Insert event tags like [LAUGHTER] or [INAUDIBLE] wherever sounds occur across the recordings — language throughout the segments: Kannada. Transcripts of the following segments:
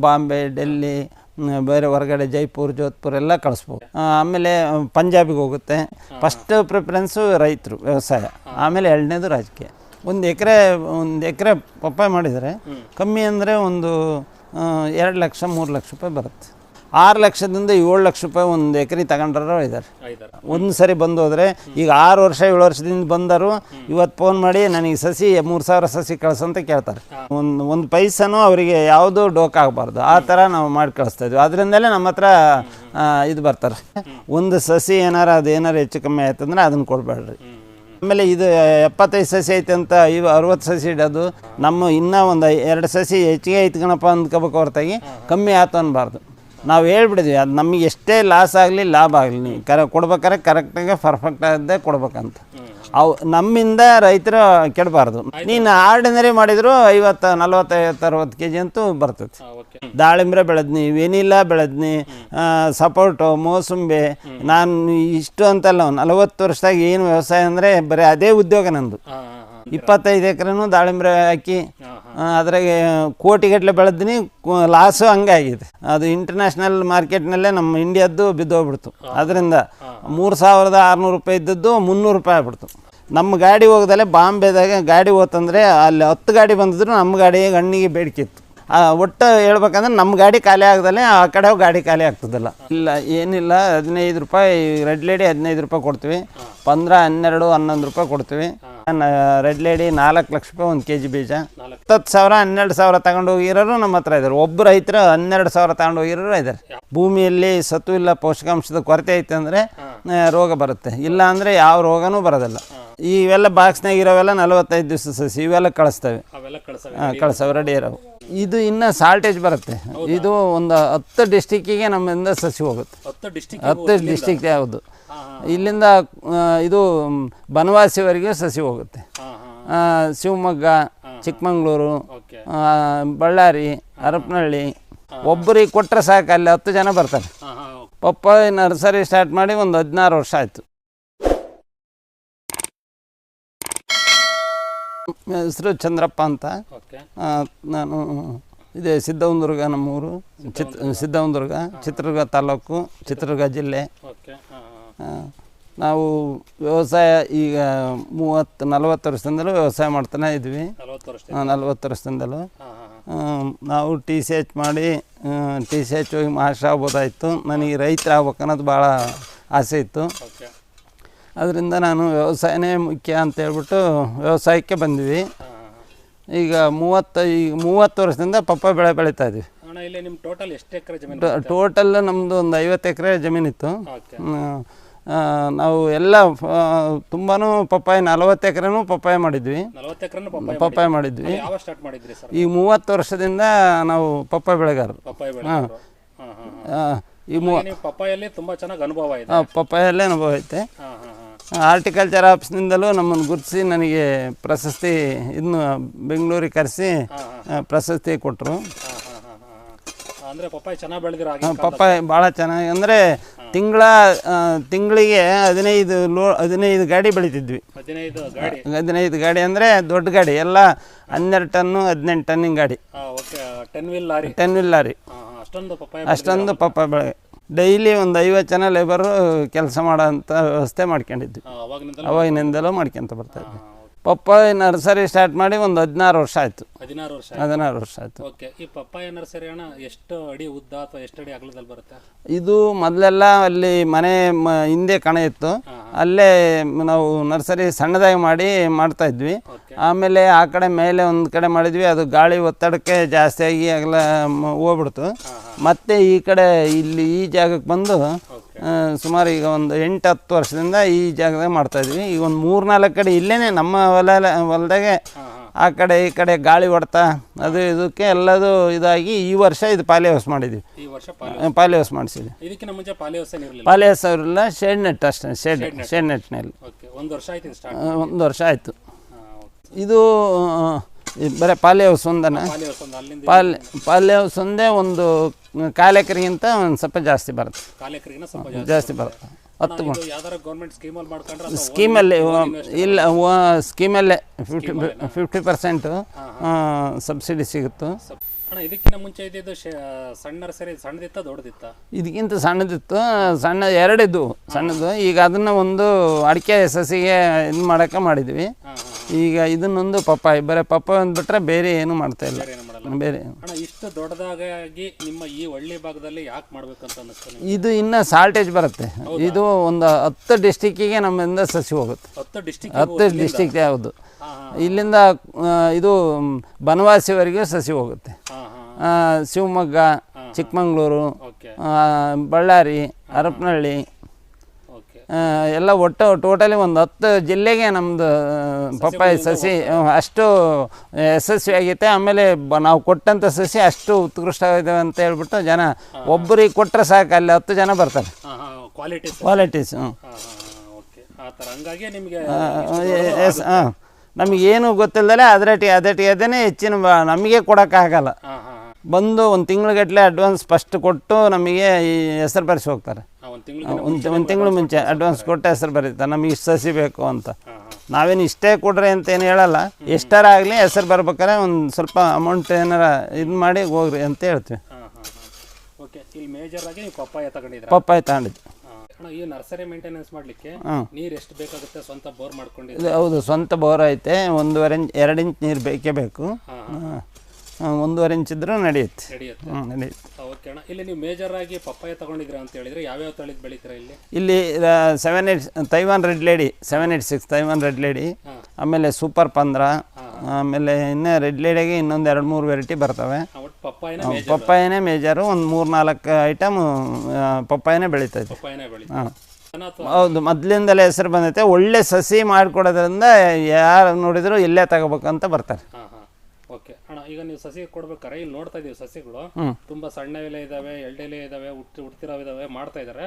ಬಾಂಬೆ ಡೆಲ್ಲಿ ಬೇರೆ ಹೊರಗಡೆ ಜೈಪುರ್ ಜೋಧ್ಪುರ್ ಎಲ್ಲ ಕಳಿಸ್ಬೋದು. ಆಮೇಲೆ ಪಂಜಾಬಿಗೆ ಹೋಗುತ್ತೆ. ಫಸ್ಟ್ ಪ್ರಿಫರೆನ್ಸು ರೈತರು ವ್ಯವಸಾಯ. ಆಮೇಲೆ ಎರಡನೇದು ರಾಜಕೀಯ. ಒಂದು ಎಕರೆ ಒಂದು ಎಕರೆ ಪಪ್ಪಾಯ ಮಾಡಿದರೆ ಕಮ್ಮಿ ಅಂದರೆ ಒಂದು ಎರಡು ಲಕ್ಷ ಮೂರು ಲಕ್ಷ ರೂಪಾಯಿ ಬರುತ್ತೆ. ಆರು ಲಕ್ಷದಿಂದ ಏಳು ಲಕ್ಷ ರೂಪಾಯಿ ಒಂದು ಎಕರೆ ತಗೊಂಡ್ರು ಇದ್ದಾರೆ ಒಂದು ಸರಿ ಬಂದು ಹೋದರೆ ಈಗ ಆರು ವರ್ಷ ಏಳು ವರ್ಷದಿಂದ ಬಂದರು. ಇವತ್ತು ಫೋನ್ ಮಾಡಿ ನನಗೆ ಸಸಿ ಮೂರು ಸಾವಿರ ಸಸಿ ಕಳ್ಸಂತ ಕೇಳ್ತಾರೆ. ಒಂದು ಒಂದು ಪೈಸನೂ ಅವರಿಗೆ ಯಾವುದು ಡೋಕ್ ಆಗಬಾರ್ದು. ಆ ಥರ ನಾವು ಮಾಡಿ ಕಳಿಸ್ತಾ ಇದ್ವಿ. ಅದರಿಂದಲೇ ನಮ್ಮ ಹತ್ರ ಇದು ಬರ್ತಾರೆ. ಒಂದು ಸಸಿ ಏನಾರ ಅದು ಏನಾರು ಹೆಚ್ಚು ಕಮ್ಮಿ ಆಯ್ತಂದ್ರೆ ಅದನ್ನು ಕೊಡಬೇಡ್ರಿ. ಆಮೇಲೆ ಇದು ಎಪ್ಪತ್ತೈದು ಸಸಿ ಐತೆ ಅಂತ ಇವು ಅರವತ್ತು ಸಸಿ ಇಡೋದು. ನಮ್ಮ ಇನ್ನೂ ಒಂದು ಎರಡು ಸಸಿ ಹೆಚ್ಚಿಗೆ ಐತ್ಕಣಪ್ಪ ಅಂದ್ಕೋಬೇಕು ಹೊರತಾಗಿ. ಕಮ್ಮಿ ಆಯ್ತು ಅನ್ಬಾರ್ದು. ನಾವು ಹೇಳ್ಬಿಡಿದ್ವಿ ಅದು ನಮಗೆ ಎಷ್ಟೇ ಲಾಸ್ ಆಗಲಿ ಲಾಭ ಆಗಲಿ ಕರೆ ಕೊಡ್ಬೇಕಾದ್ರೆ ಕರೆಕ್ಟಾಗಿ ಪರ್ಫೆಕ್ಟ್ ಆಗದೆ ಕೊಡ್ಬೇಕಂತ. ಅವು ನಮ್ಮಿಂದ ರೈತರು ಕೆಡಬಾರ್ದು. ನೀನು ಆರ್ಡಿನರಿ ಮಾಡಿದ್ರು ಐವತ್ತು ನಲ್ವತ್ತು ಐವತ್ತು ಅರವತ್ತು ಕೆ ಜಿ ಅಂತೂ ಬರ್ತೈತಿ. ದಾಳಿಂಬ್ರೆ ಬೆಳೆದ್ನಿ ವೆನಿಲಾ ಬೆಳೆದ್ನಿ ಸಪೋರ್ಟು ಮೋಸಂಬಿ ನಾನು ಇಷ್ಟು ಅಂತಲ್ಲ ನಲವತ್ತು ವರ್ಷದಾಗ ಏನು ವ್ಯವಸಾಯ ಅಂದರೆ ಬರೀ ಅದೇ ಉದ್ಯೋಗ ನಂದು. ಇಪ್ಪತ್ತೈದು ಎಕರೆನೂ ದಾಳಿಂಬೆ ಹಾಕಿ ಅದ್ರಾಗೆ ಕೋಟಿಗಟ್ಟಲೆ ಬೆಳೆದಿನಿ ಲಾಸು ಹಂಗೆ ಆಗಿದೆ. ಅದು ಇಂಟರ್ನ್ಯಾಷನಲ್ ಮಾರ್ಕೆಟ್ನಲ್ಲೇ ನಮ್ಮ ಇಂಡಿಯಾದ್ದು ಬಿದ್ದೋಗ್ಬಿಡ್ತು. ಅದರಿಂದ ಮೂರು ಸಾವಿರದ ಆರುನೂರು ರೂಪಾಯಿ ಇದ್ದದ್ದು ಮುನ್ನೂರು ರೂಪಾಯಿ ಆಗ್ಬಿಡ್ತು. ನಮ್ಮ ಗಾಡಿ ಹೋಗ್ದಲೆ ಬಾಂಬೆದಾಗ ಗಾಡಿ ಹೋತಂದ್ರೆ ಅಲ್ಲಿ ಹತ್ತು ಗಾಡಿ ಬಂದಿದ್ರು ನಮ್ಮ ಗಾಡಿ ಗಣ್ಣಿಗೆ ಬೇಡಿಕೆ ಇತ್ತು. ಆ, ಒಟ್ಟು ಹೇಳ್ಬೇಕಂದ್ರೆ ನಮ್ಮ ಗಾಡಿ ಖಾಲಿ ಆಗ್ದಲೆ ಆ ಕಡೆ ಗಾಡಿ ಖಾಲಿ ಆಗ್ತದಲ್ಲ. ಇಲ್ಲ ಏನಿಲ್ಲ ಹದಿನೈದು ರೂಪಾಯಿ ರೆಡ್ ಲೇಡಿ ಹದಿನೈದು ರೂಪಾಯಿ ಕೊಡ್ತೀವಿ. ಪಂದ್ರ ಹನ್ನೆರಡು ಹನ್ನೊಂದು ರೂಪಾಯಿ ಕೊಡ್ತೀವಿ. ರೆಡ್ ಲೇಡಿ ನಾಲ್ಕು ಲಕ್ಷ ರೂಪಾಯಿ ಒಂದು ಕೆ ಜಿ ಬೀಜ ಹತ್ತತ್ತು ಸಾವಿರ ಹನ್ನೆರಡು ಸಾವಿರ ತಗೊಂಡು ಹೋಗಿರೋರು ನಮ್ಮ ಹತ್ರ ಇದ್ದಾರೆ. ಒಬ್ಬ ರೈತರು ಹನ್ನೆರಡು ಸಾವಿರ ತಗೊಂಡು ಹೋಗಿರೋರು ಇದ್ದಾರೆ. ಭೂಮಿಯಲ್ಲಿ ಸತ್ತು ಇಲ್ಲ ಪೋಷಕಾಂಶದ ಕೊರತೆ ಐತೆ ಅಂದರೆ ರೋಗ ಬರುತ್ತೆ. ಇಲ್ಲ ಅಂದರೆ ಯಾವ ರೋಗನೂ ಬರೋದಿಲ್ಲ. ಇವೆಲ್ಲ ಬಾಕ್ಸ್ನಾಗ ಇರೋವೆಲ್ಲ ನಲವತ್ತೈದು ದಿವಸ ಸಸಿ ಇವೆಲ್ಲ ಕಳಿಸ್ತವೆ. ಹಾಂ ಕಳ್ಸವ್ ರೆಡಿ ಇರೋವು. ಇದು ಇನ್ನು ಸಾಲ್ಟೇಜ್ ಬರುತ್ತೆ. ಇದು ಒಂದು ಹತ್ತು ಡಿಸ್ಟಿಕ್ಕಿಗೆ ನಮ್ಮಿಂದ ಸಸಿ ಹೋಗುತ್ತೆ. ಹತ್ತು ಡಿಸ್ಟಿಕ್ ಹತ್ತು ಡಿಸ್ಟಿಕ್ ಯಾವುದು? ಇಲ್ಲಿಂದ ಇದು ಬನವಾಸಿವರೆಗೆ ಸಸಿ ಹೋಗುತ್ತೆ. ಶಿವಮೊಗ್ಗ ಚಿಕ್ಕಮಂಗ್ಳೂರು ಬಳ್ಳಾರಿ ಹರಪನಹಳ್ಳಿ ಒಬ್ಬರಿಗೆ ಕೊಟ್ಟರೆ ಸಾಕು ಅಲ್ಲಿ ಹತ್ತು ಜನ ಬರ್ತಾರೆ. ಪಪ್ಪಾಯ ನರ್ಸರಿ ಸ್ಟಾರ್ಟ್ ಮಾಡಿ ಒಂದು ಹದಿನಾರು ವರ್ಷ ಆಯಿತು. ಹೆಸರು ಚಂದ್ರಪ್ಪ ಅಂತ. ನಾನು ಇದೆ ಸಿದ್ಧವಂದುರ್ಗ ನಮ್ಮೂರು ಚಿತ್ ಸಿದ್ಧವಂದುರ್ಗ ಚಿತ್ರದುರ್ಗ ತಾಲೂಕು ಚಿತ್ರದುರ್ಗ ಜಿಲ್ಲೆ. ನಾವು ವ್ಯವಸಾಯ ಈಗ ಮೂವತ್ತು ನಲವತ್ತು ವರ್ಷದಿಂದಲೂ ವ್ಯವಸಾಯ ಮಾಡ್ತಾನೆ ಇದ್ವಿ. ನಲವತ್ತು ವರ್ಷದಿಂದಲೂ. ನಾವು ಟಿ ಸಿ ಎಚ್ ಮಾಡಿ ಟಿ ಸಿ ಎಚ್ ಹೋಗಿ ಮಾಸ್ಟರ್ ಆಗ್ಬೋದಾಯಿತು. ನನಗೆ ರೈತರ ಆಗ್ಬೇಕು ಅನ್ನೋದು ಭಾಳ ಆಸೆ ಇತ್ತು. ಅದರಿಂದ ನಾನು ವ್ಯವಸಾಯನೇ ಮುಖ್ಯ ಅಂತ ಹೇಳ್ಬಿಟ್ಟು ವ್ಯವಸಾಯಕ್ಕೆ ಬಂದ್ವಿ. ಈಗ ಮೂವತ್ತು ಈಗ ಮೂವತ್ತು ವರ್ಷದಿಂದ ಪಪ್ಪ ಬೆಳೆ ಬೆಳೀತಾ ಇದ್ವಿ. ಟೋಟಲ್ ಎಷ್ಟು ಎಕರೆ ಜಮೀನು ಟೋಟಲ್ ನಮ್ಮದು ಒಂದು ಐವತ್ತು ಎಕರೆ ಜಮೀನಿತ್ತು. ನಾವು ಎಲ್ಲ ತುಂಬಾ ಪಪ್ಪಾಯ ನಲವತ್ತು ಎಕರೆನೂ ಪಪ್ಪಾಯ ಮಾಡಿದ್ವಿ. ಪಪ್ಪಾಯಿ ಎಕರೆನೂ ಪಪ್ಪಾಯ ಪಪ್ಪಾಯ ಮಾಡಿದ್ವಿ. ಈ ಮೂವತ್ತು ವರ್ಷದಿಂದ ನಾವು ಪಪ್ಪಾಯ ಬೆಳೆಗಾರರು. ಪಪ್ಪಾಯ ಬೆಳೆ ಹಾಂ ಈ ಪಪ್ಪಾಯಲ್ಲಿ ತುಂಬ ಚೆನ್ನಾಗಿ ಅನುಭವ ಇದೆ. ಪಪ್ಪಾಯಲ್ಲೇ ಅನುಭವ ಐತೆ. ಹಾರ್ಟಿಕಲ್ಚರ್ ಆಫೀಸ್ನಿಂದಲೂ ನಮ್ಮನ್ನು ಗುರುತಿಸಿ ನನಗೆ ಪ್ರಶಸ್ತಿ ಇನ್ನು ಬೆಂಗಳೂರಿಗೆ ಕರೆಸಿ ಪ್ರಶಸ್ತಿ ಕೊಟ್ಟರು ಪಪ್ಪಾಯ ಚೆನ್ನಾಗಿ ಬೆಳೆದಿರೋ ಪಪ್ಪಾಯ ಭಾಳ ಚೆನ್ನಾಗಿ ಅಂದರೆ ತಿಂಗಳ ತಿಂಗಳಿಗೆ ಹದಿನೈದು ಲೋ ಹದಿನೈದು ಗಾಡಿ ಬೆಳಿತಿದ್ವಿ. ಹದಿನೈದು ಗಾಡಿ. ಹದಿನೈದು ಗಾಡಿ ಅಂದರೆ ದೊಡ್ಡ ಗಾಡಿ ಎಲ್ಲ ಹನ್ನೆರಡು ಟನ್ನು ಹದಿನೆಂಟು ಟನ್ನಿನ ಗಾಡಿ. Ten wheel lorry. Ten wheel lorry. ಹಾಂ ಹಾಂ ಅಷ್ಟೊಂದು ಪಪ್ಪಾಯ ಅಷ್ಟೊಂದು ಪಪ್ಪಾಯ ಬೆಳೆ ಡೈಲಿ ಒಂದು ಐವತ್ತು ಜನ ಲೇಬರು ಕೆಲಸ ಮಾಡೋಂಥ ವ್ಯವಸ್ಥೆ ಮಾಡ್ಕೊಂಡಿದ್ವಿ. ಅವಾಗಿನಿಂದಲೂ? ಅವಾಗಿನಿಂದಲೂ ಮಾಡ್ಕೊಂತ ಬರ್ತಾ ಇದ್ವಿ. ಪಪ್ಪಾಯ ನರ್ಸರಿ ಸ್ಟಾರ್ಟ್ ಮಾಡಿ ಒಂದು ಹದಿನಾರು ವರ್ಷ ಆಯಿತು. ಹದಿನಾರು ವರ್ಷ ಹದಿನಾರು ವರ್ಷ ಆಯಿತು. ಓಕೆ ಈ ಪಪ್ಪಾಯ ನರ್ಸರಿ ಅಣ್ಣ ಎಷ್ಟು ಅಡಿ ಉದ್ದ ಅಥವಾ ಎಷ್ಟು ಅಡಿ ಅಗಲದಲ್ಲಿ ಬರುತ್ತೆ? ಇದು ಮೊದಲೆಲ್ಲ ಅಲ್ಲಿ ಮನೆ ಮ ಹಿಂದೆ ಕಣ ಇತ್ತು. ಅಲ್ಲೇ ನಾವು ನರ್ಸರಿ ಸಣ್ಣದಾಗಿ ಮಾಡಿ ಮಾಡ್ತಾ ಇದ್ವಿ. ಆಮೇಲೆ ಆ ಕಡೆ ಮೇಲೆ ಒಂದು ಕಡೆ ಮಾಡಿದ್ವಿ. ಅದು ಗಾಳಿ ಒತ್ತಡಕ್ಕೆ ಜಾಸ್ತಿಯಾಗಿ ಆಗಿ ಅಗಲ ಹೋಗ್ಬಿಡ್ತು. ಮತ್ತೆ ಈ ಕಡೆ ಇಲ್ಲಿ ಈ ಜಾಗಕ್ಕೆ ಬಂದು ಸುಮಾರು ಈಗ ಒಂದು ಎಂಟು ಹತ್ತು ವರ್ಷದಿಂದ ಈ ಜಾಗದಾಗ ಮಾಡ್ತಾ ಇದ್ವಿ ಈಗ ಒಂದು ಮೂರು ನಾಲ್ಕು ಕಡೆ ಇಲ್ಲೇ ನಮ್ಮ ಹೊಲ ಹೊಲದಾಗೆ ಆ ಕಡೆ ಈ ಕಡೆ ಗಾಳಿ ಹೊಡ್ತಾ ಅದು ಇದಕ್ಕೆ ಎಲ್ಲದು ಇದಾಗಿ ಈ ವರ್ಷ ಇದು ಪಾಲಿ ಹೌಸ್ ಮಾಡಿದ್ವಿ ಪಾಲಿ ಹೌಸ್ ಮಾಡಿಸಿದ್ವಿ ಪಾಲಿ ಹೌಸ್ ಅವರೆಲ್ಲ ಶೇಡ್ ನೆಟ್ ಅಷ್ಟೇ ಶೇಡ್ ಶೇಡ್ ನೆಟ್ನಲ್ಲಿ. ಒಂದು ವರ್ಷ ಆಯ್ತು ಇದು ಇದು ಬರೀ ಪಾಲಿ ಸುಂದನ ಒಂದನ ಪಾಲಿ ಹೌಸ್ ಒಂದು ಹೌಸ್ ಒಂದೇ ಒಂದು ಕಾಲು ಎಕರೆಗಿಂತ ಒಂದು ಸ್ವಲ್ಪ ಜಾಸ್ತಿ. ಬರುತ್ತೆ ಜಾಸ್ತಿ ಬರುತ್ತೆ. ಹತ್ತು ಸ್ಕೀಮಲ್ಲಿ ಇಲ್ಲ ಸ್ಕೀಮಲ್ಲೇ ಫಿಫ್ಟಿ ಫಿಫ್ಟಿ ಪರ್ಸೆಂಟು ಸಬ್ಸಿಡಿ ಸಿಗುತ್ತೆ. ಇದಕ್ಕಿಂತ ಮುಂಚೆ ಇದ್ದಿದ್ದು ಸಣ್ಣ ನರ್ಸರಿ ಸಣ್ಣದಿತ್ತ ದೊಡ್ಡದಿತ್ತ? ಇದಕ್ಕಿಂತ ಸಣ್ಣದಿತ್ತು ಸಣ್ಣ ಎರಡಿದ್ದು. ಸಣ್ಣದು ಈಗ ಅದನ್ನ ಒಂದು ಅಡಿಕೆ ಸಸಿಗೆ ಇದು ಮಾಡಕ್ಕೆ ಮಾಡಿದ್ವಿ. ಈಗ ಇದನ್ನೊಂದು ಪಪ್ಪಾಯಿ ಬರೀ ಪಪ್ಪಾಯಿ ಅಂದ್ಬಿಟ್ರೆ ಬೇರೆ ಏನು ಮಾಡ್ತಾ ಇಲ್ಲ. ಬೇರೆ. ಅಣ್ಣ ಇಷ್ಟು ದೊಡ್ಡದಾಗಿ ನಿಮ್ಮ ಈ ಒಳ್ಳೆ ಭಾಗದಲ್ಲಿ ಯಾಕೆ ಮಾಡ್ಬೇಕಂತ ಅನ್ನಿಸ್ತು ನಿಮ್ಗೆ? ಇದು ಇನ್ನ ಸಾಲ್ಟೇಜ್ ಬರುತ್ತೆ. ಇದು ಒಂದು ಹತ್ತು ಡಿಸ್ಟಿಕ್ಕಿಗೆ ನಮ್ಮಿಂದ ಸಸಿ ಹೋಗುತ್ತೆ. ಹತ್ತು ಡಿಸ್ಟಿಕ್ ಹತ್ತು ಡಿಸ್ಟಿಕ್ ಯಾವುದು ಹಾಂ ಇಲ್ಲಿಂದ ಆ, ಇದು ಬನವಾಸಿವರೆಗೂ ಸಸಿ ಹೋಗುತ್ತೆ. ಹಾಂ ಹಾಂ. ಆ, ಶಿವಮೊಗ್ಗ ಚಿಕ್ಕಮಂಗ್ಳೂರು ಓಕೆ. ಆ, ಬಳ್ಳಾರಿ ಹರಪನಹಳ್ಳಿ ಎಲ್ಲ ಒಟ್ಟು ಟೋಟಲಿ ಒಂದು ಹತ್ತು ಜಿಲ್ಲೆಗೆ ನಮ್ಮದು ಪಪ್ಪಾಯಿ ಸಸಿ ಅಷ್ಟು ಯಶಸ್ವಿಯಾಗೈತೆ ಆಮೇಲೆ ಬ ನಾವು ಕೊಟ್ಟಂಥ ಸಸಿ ಅಷ್ಟು ಉತ್ಕೃಷ್ಟವಾಗಿದೆ ಅಂತ ಹೇಳ್ಬಿಟ್ಟು ಜನ ಒಬ್ಬರಿಗೆ ಕೊಟ್ಟರೆ ಸಾಕು ಅಲ್ಲಿ ಹತ್ತು ಜನ ಬರ್ತಾರೆ. ಕ್ವಾಲಿಟಿ ಕ್ವಾಲಿಟೀಸ್ ಹ್ಞೂ ಎಸ್ ಹಾಂ. ನಮಗೇನು ಗೊತ್ತಿಲ್ಲದೆ ಅದರಟಿ ಅದಟಿ ಅದೇ ಹೆಚ್ಚಿನ ಬ- ನಮಗೆ ಕೊಡೋಕ್ಕಾಗಲ್ಲ. ಬಂದು ಒಂದು ತಿಂಗ್ಳುಗಟ್ಟಲೆ ಅಡ್ವಾನ್ಸ್ ಫಸ್ಟ್ ಕೊಟ್ಟು ನಮಗೆ ಈ ಹೆಸರು ಬರೆಸಿ ಹೋಗ್ತಾರೆ. ಒಂದು ತಿಂಗಳು ಒಂದು ತಿಂಗಳು ಮುಂಚೆ ಅಡ್ವಾನ್ಸ್ ಕೊಟ್ಟ ಹೆಸರು ಬರೀತಾರೆ ನಮಗೆ ಇಷ್ಟು ಸಸಿ ಬೇಕು ಅಂತ ನಾವೇನು ಇಷ್ಟೇ ಕೊಡ್ರಿ ಅಂತ ಏನು ಹೇಳಲ್ಲ. ಎಷ್ಟಾರ ಆಗಲಿ ಹೆಸರು ಬರ್ಬೇಕಾರೆ ಒಂದು ಸ್ವಲ್ಪ ಅಮೌಂಟ್ ಏನಾರ ಇದು ಮಾಡಿ ಹೋಗ್ರಿ ಅಂತ ಹೇಳ್ತೀವಿ. ಹಾಂ ಹಾಂ ಹಾಂ. ಓಕೆ ಇಲ್ಲಿ ಮೇಜರ್ ಆಗಿ ನೀವು ಪಪ್ಪಾಯ ತಗೊಂಡಿದ್ದೆ. ಈ ನರ್ಸರಿ ಮೇಂಟೆನೆನ್ಸ್ ಮಾಡಲಿಕ್ಕೆ ನೀರು ಎಷ್ಟು ಬೇಕಾಗುತ್ತೆ ಸ್ವಂತ ಬೋರ್ ಹೌದು ಸ್ವಂತ ಬೋರ್ ಐತೆ ಒಂದೂವರೆ ಇಂಚ್ ಎರಡು ಇಂಚ್ ನೀರು ಬೇಕೇ ಬೇಕು. ಒಂದೂವರೆ ಇಂಚ್ ಇದ್ರೆ ನಡೆಯುತ್ತೆ. ನಡೆಯುತ್ತೆ. ಹ್ಞೂ ನಡೆಯುತ್ತೆ. ಓಕೆ ಅಣ್ಣ. ಇಲ್ಲಿ ನೀವು ಮೇಜರ್ ಆಗಿ ಪಪ್ಪಾಯ ತಗೊಂಡಿದ್ದೀರಾ ಅಂತ ಹೇಳಿದ್ರೆ ಯಾವ್ಯಾವ ತಳಿದ್ ಬೆಳಿತೀರಾ ಇಲ್ಲಿ? ಇಲ್ಲಿ seven eight Taiwan red lady seven eight six Taiwan red lady ಆಮೇಲೆ ಸೂಪರ್ ಪಂದ್ರ ಆಮೇಲೆ ಇನ್ನ ರೆಡ್ ಲೇಡಿಗೆ ಇನ್ನೊಂದು ಎರಡು ಮೂರು ವೆರೈಟಿ ಬರ್ತವೆ. ಪಪ್ಪಾಯನ ಮೇಜರ್ ಒಂದು ಮೂರು ನಾಲ್ಕು ಐಟಮ್ ಪಪ್ಪಾಯನೇ ಬೆಳೀತೈತೆ ಹಾಂ. ಹೌದು ಮೊದಲಿಂದಲೇ ಹೆಸರು ಬಂದೈತೆ ಒಳ್ಳೆ ಸಸಿ ಮಾಡಿಕೊಡೋದ್ರಿಂದ ಯಾರು ನೋಡಿದ್ರು ಇಲ್ಲೇ ತಗೋಬೇಕಂತ ಬರ್ತಾರೆ. ಓಕೆ. ಅಣ್ಣ ಈಗ ನೀವು ಸಸಿ ಕೊಡ್ಬೇಕಾರೆ ಇಲ್ಲಿ ನೋಡ್ತಾ ಇದೀವಿ ಸಸಿಗಳು. ತುಂಬಾ ಸಣ್ಣ ಎಲೆ ಇದಾವೆ ಎಲ್ಡೆಲೆ ಇದಾವೆ ಹುಟ್ಟಿ ಹುಡ್ತಿರೋ ಇದಾವೆ ಮಾಡ್ತಾ ಇದಾರೆ.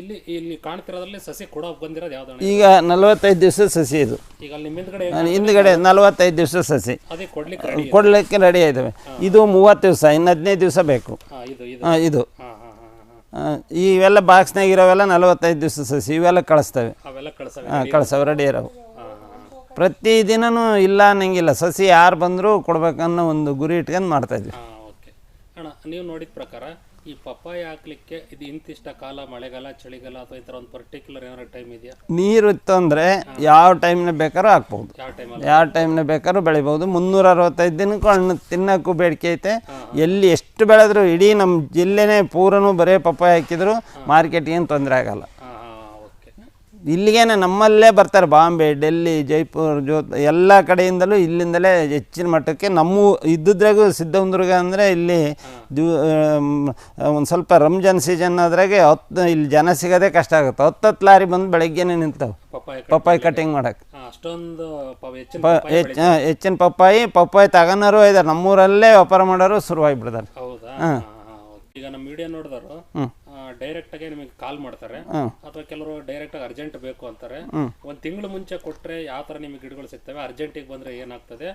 ಇಲ್ಲಿ ಇಲ್ಲಿ ಕಾಣ್ತಿರೋದ್ರಲ್ಲಿ ಸಸಿ ಕೊಡೋಕೆ ಬಂದಿರೋದು ಯಾವ್ದು ಈಗ ನಲವತ್ತೈದು ದಿವಸ ಸಸಿ ಇದು. ಈಗ ಅಲ್ಲಿ ನಿಮ್ಮ ಹಿಂದ್ಗಡೆ ಹಿಂದ್ಗಡೆ ನಲವತ್ತೈದು ದಿವಸ ಸಸಿ. ಅದೇ ಕೊಡ್ಲಿಕ್ಕೆ ರೆಡಿ ಕೊಡಲಿಕ್ಕೆ ರೆಡಿ ಇದ್ದಾವೆ. ಇದು ಮೂವತ್ತು ದಿವಸ ಇನ್ನು ಹದಿನೈದು ದಿವಸ ಬೇಕು. ಹಾಂ ಇದು ಇದು. ಇದು. ಹಾಂ ಹಾಂ ಹಾಂ ಹಾಂ ಆ, ಇವೆಲ್ಲ ಬಾಕ್ಸ್ನಾಗ ಇರೋವೆಲ್ಲ ನಲವತ್ತೈದು ದಿವಸ ಸಸಿ ಇವೆಲ್ಲ ಕಳಿಸ್ತವೆ. ಅವೆಲ್ಲ ಕಳ್ಸವೆ ಹಾಂ ಕಳಿಸವೆ ರೆಡಿ ಇರೋವು. ಹಾಂ ದಿನನೂ ಇಲ್ಲ ಅನ್ನಂಗಿಲ್ಲ. ಸಸಿ ಯಾರು ಬಂದರೂ ಕೊಡ್ಬೇಕನ್ನೋ ಒಂದು ಗುರಿ ಇಟ್ಕೊಂಡು ಮಾಡ್ತಾಯಿದ್ವಿ ಇದ್ವಿ. ಓಕೆ. ಅಣ್ಣ ನೀವು ನೋಡಿದ ಪ್ರಕಾರ ಈ ಪಪ್ಪಾಯ ಹಾಕ್ಲಿಕ್ಕೆ ಇದು ಇಂತಿಷ್ಟ ಕಾಲ ಮಳೆಗಾಲ ಚಳಿಗಾಲ ಅಥವಾ ಈ ಥರ ಒಂದು ಪರ್ಟಿಕ್ಯುಲರ್ ಏನಾದ್ರು ಟೈಮ್ ಇದೆಯಾ? ನೀರು ಇತ್ತು ಅಂದರೆ ಯಾವ ಟೈಮ್ನ ಬೇಕಾದ್ರೂ ಹಾಕ್ಬೋದು. ಯಾವ ಟೈಮಲ್ಲಿ ಯಾವ ಟೈಮ್ನ ಬೇಕಾದ್ರೂ ಬೆಳಿಬೋದು. ಮುನ್ನೂರ ಅರವತ್ತೈದು ದಿನಕ್ಕೂ ಹಣ್ಣು ತಿನ್ನೋಕ್ಕೂ ಬೇಡಿಕೆ ಐತೆ. ಎಲ್ಲಿ ಎಷ್ಟು ಬೆಳೆದ್ರು ಇಡೀ ನಮ್ಮ ಜಿಲ್ಲೆನೇ ಪೂರನೂ ಬರೀ ಪಪ್ಪಾಯ ಹಾಕಿದ್ರು ಮಾರ್ಕೆಟ್ಗೇನು ತೊಂದರೆ ಆಗಲ್ಲ. ಇಲ್ಲಿಗೇನೆ ನಮ್ಮಲ್ಲೇ ಬರ್ತಾರೆ ಬಾಂಬೆ ಡೆಲ್ಲಿ ಜೈಪುರ್ ಜೋತ್ ಎಲ್ಲ ಕಡೆಯಿಂದಲೂ ಇಲ್ಲಿಂದಲೇ ಹೆಚ್ಚಿನ ಮಟ್ಟಕ್ಕೆ ನಮ್ಮ ಇದ್ದಿದ್ರಾಗೂ ಸಿದ್ಧಮದುರ್ಗ ಅಂದರೆ ಇಲ್ಲಿ ಒಂದು ಸ್ವಲ್ಪ ರಂಜಾನ್ ಸೀಸನ್ ಆದ್ರಾಗೆ ಹತ್ತು ಇಲ್ಲಿ ಜನ ಸಿಗೋದೇ ಕಷ್ಟ ಆಗುತ್ತೆ. ಹತ್ತು ಹತ್ತು ಲಾರಿ ಬಂದು ಬೆಳಗ್ಗೆನೇ ನಿಂತಾವೆ. ಪಪ್ಪಾಯ ಕಟಿಂಗ್ ಮಾಡೋಕ್ಕೆ. ಹೆಚ್ಚಿನ ಪಪ್ಪಾಯಿ ಪಪ್ಪಾಯಿ ತಗೋನರು ಇದ್ದಾರೆ ನಮ್ಮೂರಲ್ಲೇ ವ್ಯಾಪಾರ ಮಾಡೋರು ಶುರುವಾಗಿಬಿಡ್ತಾರೆ. ಹೌದಾ? ಹಾಂ. ಹಾಂ ಈಗ ನಮ್ಮ ವಿಡಿಯೋ ನೋಡಿದವರು ಡೈರೆಕ್ಟ್ ಆಗಿ ನಿಮಗೆ ಕಾಲ್ ಮಾಡ್ತಾರೆ. ಅಥವಾ ಕೆಲವರು ಡೈರೆಕ್ಟ್ ಆಗಿ ಅರ್ಜೆಂಟ್ ಬೇಕು ಅಂತಾರೆ. ಒಂದ್ ತಿಂಗಳು ಮುಂಚೆ ಕೊಟ್ರೆ ಯಾವ ತರ ನಿಮಗೆ ಗಿಡಗಳು ಸಿಗ್ತವೆ ಅರ್ಜೆಂಟಿಗೆ ಬಂದ್ರೆ ಏನಾಗ್ತದೆ?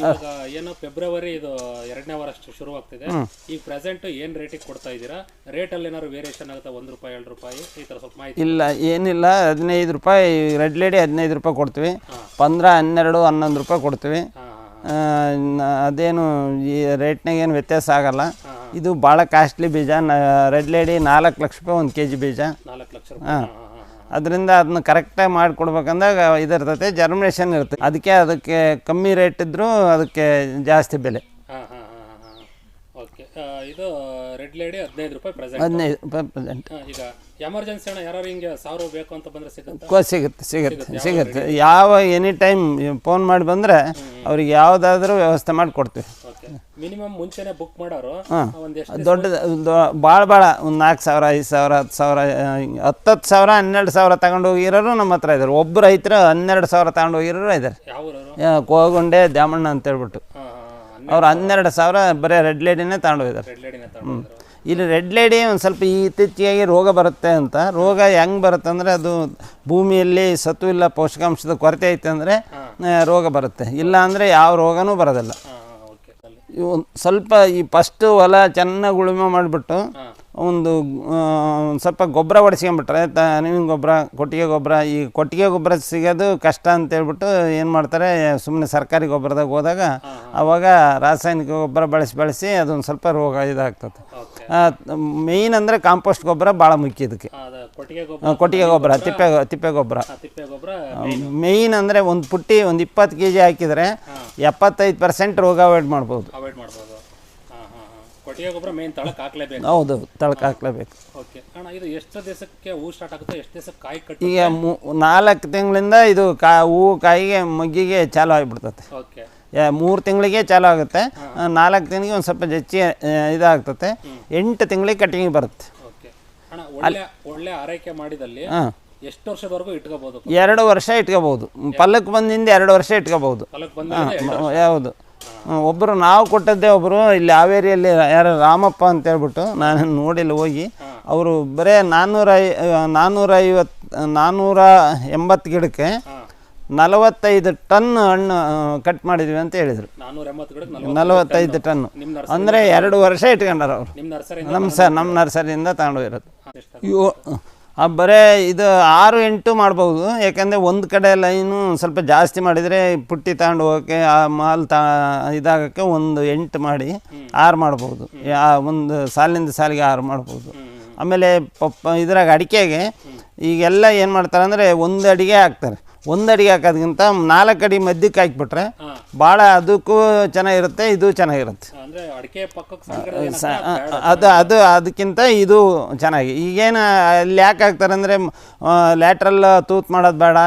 ಇವಾಗ ಏನೋ ಫೆಬ್ರವರಿ ಇದು ಎರಡನೇ ವಾರ ಅಷ್ಟು ಶುರು ಆಗ್ತಿದೆ ಈಗ ಪ್ರೆಸೆಂಟ್ ಏನ್ ರೇಟಿಗೆ ಕೊಡ್ತಾ ಇದ್ದೀರಾ? ರೇಟ್ ಅಲ್ಲಿ ಏನಾದ್ರು ವೇರಿಯೇಷನ್ ಆಗುತ್ತೆ? ಒಂದ್ ರೂಪಾಯಿ ಎರಡು ರೂಪಾಯಿ? ಈ ತರ ಸ್ವಲ್ಪ ಮಾಹಿತಿ ಇಲ್ಲ ಏನಿಲ್ಲ. ಹದಿನೈದು ರೂಪಾಯಿ ರೆಡ್ ಲೇಡಿ ಹದಿನೈದು ರೂಪಾಯಿ ಕೊಡ್ತೀವಿ. ಪಂದ್ರ ಹನ್ನೆರಡು ಹನ್ನೊಂದು ರೂಪಾಯಿ ಕೊಡ್ತೀವಿ. ಅದೇನು ಈ ರೇಟ್ನಾಗ ಏನು ವ್ಯತ್ಯಾಸ ಆಗಲ್ಲ. ಇದು ಭಾಳ ಕಾಸ್ಟ್ಲಿ ಬೀಜ. ರೆಡ್ ಲೇಡಿ ನಾಲ್ಕು ಲಕ್ಷ ರೂಪಾಯಿ ಒಂದು ಕೆ ಜಿ ಬೀಜ ಹಾಂ. ಅದರಿಂದ ಅದನ್ನ ಕರೆಕ್ಟಾಗಿ ಮಾಡಿಕೊಡ್ಬೇಕಂದಾಗ ಇದಿರ್ತೈತೆ ಜರ್ಮಿನೇಷನ್ ಇರುತ್ತೆ. ಅದಕ್ಕೆ ಅದಕ್ಕೆ ಕಮ್ಮಿ ರೇಟ್ ಇದ್ದರೂ ಅದಕ್ಕೆ ಜಾಸ್ತಿ ಬೆಲೆ. ಓಕೆ ಇದು ರೆಡ್ ಲೇಡಿ ಹದಿನೈದು ರೂಪಾಯಿ ಪ್ರೆಸೆಂಟ್ ಹದಿನೈದು ರೂಪಾಯಿ ಪ್ರೆಸೆಂಟ್ ಈಗ ಎಮರ್ಜೆನ್ಸಿ ಅಣ್ಣ ಯಾರು ಹಿಂಗೆ ಸಾವಿರ ಬೇಕು ಅಂತ ಬಂದ್ರೆ ಸಿಗುತ್ತಾ? ಕೋ ಸಿಗುತ್ತೆ ಸಿಗುತ್ತೆ ಸಿಗುತ್ತೆ ಯಾವ ಎನಿ ಟೈಮ್ ಫೋನ್ ಮಾಡಿ ಬಂದರೆ ಅವ್ರಿಗೆ ಯಾವುದಾದ್ರೂ ವ್ಯವಸ್ಥೆ ಮಾಡಿ ಕೊಡ್ತೀವಿ ಓಕೆ ಮಿನಿಮಮ್ ಮುಂಚೆನೆ ಬುಕ್ ಮಾಡೋರು? ಒಂದೆಷ್ಟು ದೊಡ್ಡ ಭಾಳ ಭಾಳ ಒಂದು ನಾಲ್ಕು ಸಾವಿರ ಐದು ಸಾವಿರ ಹತ್ತು ಸಾವಿರ ಹತ್ತತ್ತು ಹತ್ತು ಸಾವಿರ ಹನ್ನೆರಡು ಸಾವಿರ ತಗೊಂಡು ಹೋಗಿರೋರು ನಮ್ಮ ಹತ್ರ ಇದ್ದಾರೆ ಒಬ್ಬರು ರೈತರು ಹನ್ನೆರಡು ಸಾವಿರ ತಗೊಂಡು ಹೋಗಿರೋರು ಇದ್ದಾರೆ ಯಾವ ಊರವರು ಯಾ- ಕೋಗೊಂಡೆ ದ್ಯಾಮಣ್ಣ ಅಂತ ಹೇಳ್ಬಿಟ್ಟು. ಹಾಂ ಹಾಂ. ಅವ್ರು ಹನ್ನೆರಡು ಸಾವಿರ ಬರೀ ರೆಡ್ ಲೇಡಿನೇ ತಗೊಂಡು ಹೋಗಿದ್ದಾರೆ ರೆಡ್ ಲೇಡಿನ ತಗೊಂಡ್ರು ಇಲ್ಲಿ ರೆಡ್ ಲೇಡಿ ಒಂದು ಸ್ವಲ್ಪ ಇತ್ತೀಚೆಗೆ ರೋಗ ಬರುತ್ತೆ ಅಂತ. ರೋಗ ಹೆಂಗೆ ಬರುತ್ತೆ ಅಂದರೆ ಅದು ಭೂಮಿಯಲ್ಲಿ ಸತ್ತು ಇಲ್ಲ ಪೋಷಕಾಂಶದ ಕೊರತೆ ಐತೆ ಅಂದರೆ ರೋಗ ಬರುತ್ತೆ. ಇಲ್ಲ ಅಂದರೆ ಯಾವ ರೋಗನೂ ಬರೋದಿಲ್ಲ. ಇವು ಸ್ವಲ್ಪ ಈ ಫಸ್ಟು ಹೊಲ ಚೆನ್ನಾಗಿ ಉಳುಮೆ ಮಾಡಿಬಿಟ್ಟು ಒಂದು ಸ್ವಲ್ಪ ಗೊಬ್ಬರ ಹೊಡೆಸ್ಕೊಂಬಿಟ್ರೆ ತ ಹನಿವಿನ ಗೊಬ್ಬರ ಕೊಟ್ಟಿಗೆ ಗೊಬ್ಬರ ಈ ಕೊಟ್ಟಿಗೆ ಗೊಬ್ಬರ ಸಿಗೋದು ಕಷ್ಟ ಅಂತ ಹೇಳ್ಬಿಟ್ಟು ಏನು ಮಾಡ್ತಾರೆ ಸುಮ್ಮನೆ ಸರ್ಕಾರಿ ಗೊಬ್ಬರದಾಗ ಹೋದಾಗ ಆವಾಗ ರಾಸಾಯನಿಕ ಗೊಬ್ಬರ ಬಳಸಿ ಬಳಸಿ ಅದೊಂದು ಸ್ವಲ್ಪ ರೋಗ ಇದಾಗ್ತದೆ. ಮೇಯ್ನ್ ಅಂದರೆ ಕಾಂಪೋಸ್ಟ್ ಗೊಬ್ಬರ ಭಾಳ ಮುಖ್ಯ ಇದಕ್ಕೆ. ಕೊಟ್ಟಿಗೆ ಗೊಬ್ಬರ ತಿಪ್ಪೆ ತಿಪ್ಪೆ ಗೊಬ್ಬರ. ಮೇಯ್ನ್ ಅಂದರೆ ಒಂದು ಪುಟ್ಟಿ ಒಂದು ಇಪ್ಪತ್ತು ಕೆ ಜಿ ಹಾಕಿದರೆ ಎಪ್ಪತ್ತೈದು ಪರ್ಸೆಂಟ್ ರೋಗ ಅವಾಯ್ಡ್ ಮಾಡ್ಬೋದು ಅವಾಯ್ಡ್ ಮಾಡ್ಬೋದು ಹಾಂ ಹಾಂ ಹಾಂ ಕೊಟ್ಟಿಗೆ ಗೊಬ್ಬರ ಮೇನ್ ತಳಕ್ಕೆ ಹಾಕ್ಲೇಬೇಕು. ಹೌದು ತಳಕ ಹಾಕ್ಲೇಬೇಕು. ಓಕೆ ಅಣ್ಣ ಇದು ಎಷ್ಟು ದಿವಸಕ್ಕೆ ಹೂ ಸ್ಟಾರ್ಟ್ ಆಗುತ್ತೆ? ಎಷ್ಟು ದಿವಸಕ್ಕೆ ಕಾಯಿ ಕಟ್ಟಿ ಈಗ ಮೂ ನಾಲ್ಕು ತಿಂಗಳಿಂದ ಇದು ಕಾ ಹೂವು ಕಾಯಿಗೆ ಮಗ್ಗಿಗೆ ಚಾಲು ಆಗಿಬಿಡ್ತದೆ. ಓಕೆ ಮೂರು ತಿಂಗಳಿಗೆ ಚಾಲು ಆಗುತ್ತೆ. ನಾಲ್ಕು ತಿಂಗಳಿಗೆ ಒಂದು ಸ್ವಲ್ಪ ಜಚ್ಚಿ ಇದಾಗ್ತತೆ ಎಂಟು ತಿಂಗಳಿಗೆ ಕಟಿಂಗ್ ಬರುತ್ತೆ. ಓಕೆ ಅಣ್ಣ ಒಳ್ಳೆ ಒಳ್ಳೆ ಆರೈಕೆ ಮಾಡಿದಲ್ಲಿ ಹಾಂ. ಎಷ್ಟು ವರ್ಷದವರೆಗೂ ಇಟ್ಕೋಬಹುದು ಎರಡು ವರ್ಷ ಇಟ್ಕೋಬೋದು. ಪಲ್ಲಕ್ಕೆ ಬಂದಿಂದ ಎರಡು ವರ್ಷ ಇಟ್ಕೋಬೋದು. ಹೊಲಕ್ಕೆ ಬಂದ ಯಾವುದು ಒಬ್ಬರು ನಾವು ಕೊಟ್ಟದ್ದೇ ಒಬ್ಬರು ಇಲ್ಲಿ ಹಾವೇರಿಯಲ್ಲಿ ಯಾರು ರಾಮಪ್ಪ ಅಂತ ಹೇಳ್ಬಿಟ್ಟು ನಾನು ನೋಡಿಲ್ಲ ಹೋಗಿ. ಅವರು ಬರೇ ನಾನ್ನೂರ ನಾನ್ನೂರ ಐವತ್ತು ನಾನ್ನೂರ ಎಂಬತ್ತು ಗಿಡಕ್ಕೆ ನಲವತ್ತೈದು ಟನ್ ಹಣ್ಣು ಕಟ್ ಮಾಡಿದ್ವಿ ಅಂತ ಹೇಳಿದರು. ನಲವತ್ತೈದು ಟನ್. ಅಂದರೆ ಎರಡು ವರ್ಷ ಇಟ್ಕೊಂಡಾರ ಅವರು. ನಿಮ್ಮ ಸರ್ ನಮ್ಮ ನರ್ಸರಿಯಿಂದ ತಗೊಂಡೋಗಿರೋದು ಇವು ಬರೇ ಇದು ಆರು ಎಂಟು ಮಾಡ್ಬೋದು. ಯಾಕೆಂದರೆ ಒಂದು ಕಡೆ ಲೈನು ಸ್ವಲ್ಪ ಜಾಸ್ತಿ ಮಾಡಿದರೆ ಪುಟ್ಟಿ ತಗೊಂಡು ಹೋಗೋಕ್ಕೆ, ಆ ಮಾಲ್ ತ, ಇದಾಗೋಕ್ಕೆ ಒಂದು ಎಂಟು ಮಾಡಿ ಆರು ಮಾಡ್ಬೋದು. ಆ ಒಂದು ಸಾಲಿನಿಂದ ಸಾಲಿಗೆ ಆರು ಮಾಡ್ಬೋದು. ಆಮೇಲೆ ಪಪ್ಪ ಇದ್ರಾಗ ಅಡಿಕೆಗೆ ಈಗೆಲ್ಲ ಏನು ಮಾಡ್ತಾರೆ ಅಂದರೆ ಒಂದು ಅಡಿಗೆ ಹಾಕ್ತಾರೆ. ಒಂದು ಅಡಿಗೆ ಹಾಕೋದ್ಕಿಂತ ನಾಲ್ಕು ಅಡಿ ಮಧ್ಯಕ್ಕೆ ಹಾಕ್ಬಿಟ್ರೆ ಭಾಳ ಅದಕ್ಕೂ ಚೆನ್ನಾಗಿರುತ್ತೆ ಇದು ಚೆನ್ನಾಗಿರುತ್ತೆ? ಅದು ಅದು ಅದಕ್ಕಿಂತ ಇದು ಚೆನ್ನಾಗಿ. ಈಗೇನು ಅಲ್ಲಿ ಯಾಕೆ ಹಾಕ್ತಾರೆ ಅಂದರೆ ಲ್ಯಾಟ್ರಲ್ ತೂತ್ ಮಾಡೋದು ಬೇಡ.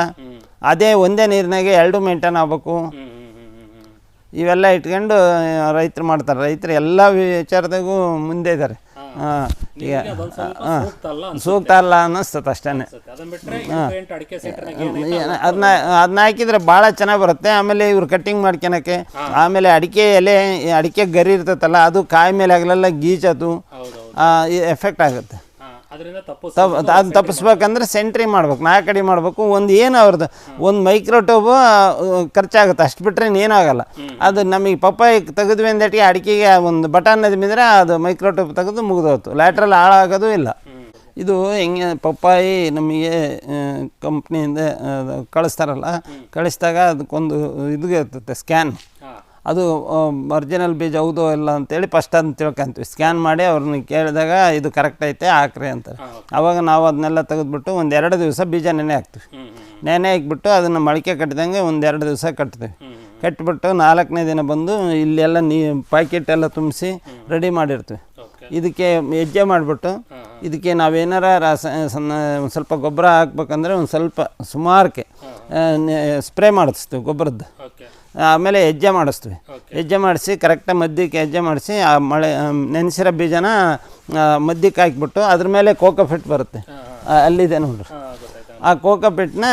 ಅದೇ ಒಂದೇ ನೀರಿನಾಗೆ ಎರಡು ಮೇಂಟೈನ್ ಆಗ್ಬೇಕು. ಇವೆಲ್ಲ ಇಟ್ಕೊಂಡು ರೈತರು ಮಾಡ್ತಾರೆ. ರೈತರು ಎಲ್ಲ ವಿಚಾರದಾಗೂ ಮುಂದೆ ಇದ್ದಾರೆ. ಹಾಂ ಸೂಕ್ತ ಅಲ್ಲ ಅನ್ನಿಸ್ತದೆ ಅಷ್ಟೇ ಅದನ್ನ ಅದನ್ನ ಹಾಕಿದ್ರೆ ಭಾಳ ಚೆನ್ನಾಗಿ ಬರುತ್ತೆ. ಆಮೇಲೆ ಇವ್ರು ಕಟ್ಟಿಂಗ್ ಮಾಡ್ಕೊಳಕ್ಕೆ ಆಮೇಲೆ ಅಡಿಕೆ ಎಲೆ ಅಡಿಕೆ ಗರಿ ಇರ್ತೈತಲ್ಲ ಅದು ಕಾಯಿ ಮೇಲೆ ಆಗಲೆಲ್ಲ ಗೀಚದು ಎಫೆಕ್ಟ್ ಆಗುತ್ತೆ. ತಪ್ ಅದು ತಪ್ಪಿಸ್ಬೇಕಂದ್ರೆ ಸೆಂಟ್ರಿ ಮಾಡ್ಬೇಕು ನಾಲ್ಕು ಅಡಿ ಮಾಡಬೇಕು ಒಂದು ಏನು ಅವ್ರದ್ದು ಒಂದು ಮೈಕ್ರೋಟೋಬು ಖರ್ಚಾಗುತ್ತೆ ಅಷ್ಟು ಬಿಟ್ಟರೆ ಏನಾಗಲ್ಲ ಅದು ನಮಗೆ ಪಪ್ಪಾಯಿ ತೆಗೆದ್ವಿ ಅಂದಟ್ಟಿಗೆ ಅಡಿಕೆಗೆ ಒಂದು ಬಟನ್ ಬಿದ್ದರೆ ಅದು ಮೈಕ್ರೋಟೋಬ್ ತೆಗೆದು ಮುಗಿದೋಯ್ತು. ಲ್ಯಾಟ್ರಲ್ಲಿ ಹಾಳಾಗೋದು ಇಲ್ಲ. ಇದು ಹೆಂಗೆ ಪಪ್ಪಾಯಿ ನಮಗೆ ಕಂಪ್ನಿಯಿಂದ ಕಳಿಸ್ತಾರಲ್ಲ ಕಳಿಸಿದಾಗ ಅದಕ್ಕೊಂದು ಇದು ಇರ್ತದೆ ಸ್ಕ್ಯಾನ್ ಅದು ಒರಿಜಿನಲ್ ಬೀಜ ಹೌದು ಇಲ್ಲ ಅಂತೇಳಿ ಫಸ್ಟ್ ಅದನ್ನು ತಿಳ್ಕೊಂತೀವಿ ಸ್ಕ್ಯಾನ್ ಮಾಡಿ ಅವ್ರನ್ನ ಕೇಳಿದಾಗ ಇದು ಕರೆಕ್ಟ್ ಐತೆ ಹಾಕ್ರಿ ಅಂತಾರೆ. ಆವಾಗ ಅವಾಗ ನಾವು ಅದನ್ನೆಲ್ಲ ತೆಗೆದುಬಿಟ್ಟು ಒಂದು ಎರಡು ದಿವಸ ಬೀಜ ನೆನೆ ಹಾಕ್ತೀವಿ. ನೆನೆ ಹಾಕ್ಬಿಟ್ಟು ಅದನ್ನು ಮೊಳಕೆ ಕಟ್ಟಿದಂಗೆ ಒಂದು ಎರಡು ದಿವಸ ಕಟ್ತೀವಿ. ಕಟ್ಟಿಬಿಟ್ಟು ನಾಲ್ಕನೇ ದಿನ ಬಂದು ಇಲ್ಲೆಲ್ಲ ನೀ ಪ್ಯಾಕೆಟ್ ಎಲ್ಲ ತುಂಬಿಸಿ ರೆಡಿ ಮಾಡಿರ್ತೀವಿ. ಇದಕ್ಕೆ ಹೆಜ್ಜೆ ಮಾಡಿಬಿಟ್ಟು ಇದಕ್ಕೆ ನಾವೇನಾರ ರಾಸ ಸ್ವಲ್ಪ ಗೊಬ್ಬರ ಹಾಕ್ಬೇಕಂದ್ರೆ ಒಂದು ಸ್ವಲ್ಪ ಸುಮಾರಕ್ಕೆ ಸ್ಪ್ರೇ ಮಾಡಿಸ್ತೀವಿ ಗೊಬ್ಬರದ್ದು. ಆಮೇಲೆ ಹೆಜ್ಜೆ ಮಾಡಿಸ್ತೀವಿ. ಹೆಜ್ಜೆ ಮಾಡಿಸಿ ಕರೆಕ್ಟಾಗಿ ಮಧ್ಯಕ್ಕೆ ಹೆಜ್ಜೆ ಮಾಡಿಸಿ ಆ ಮಳೆ ನೆನೆಸಿರೋ ಬೀಜನ ಮದ್ದಿಗೆ ಹಾಕ್ಬಿಟ್ಟು ಅದ್ರ ಮೇಲೆ ಕೋಕೋ ಫಿಟ್ ಬರುತ್ತೆ. ಅಲ್ಲಿದೆ ನೋಡ್ರಿ ಆ ಕೋಕೋ ಕೋಕೋಪಿಟ್ನ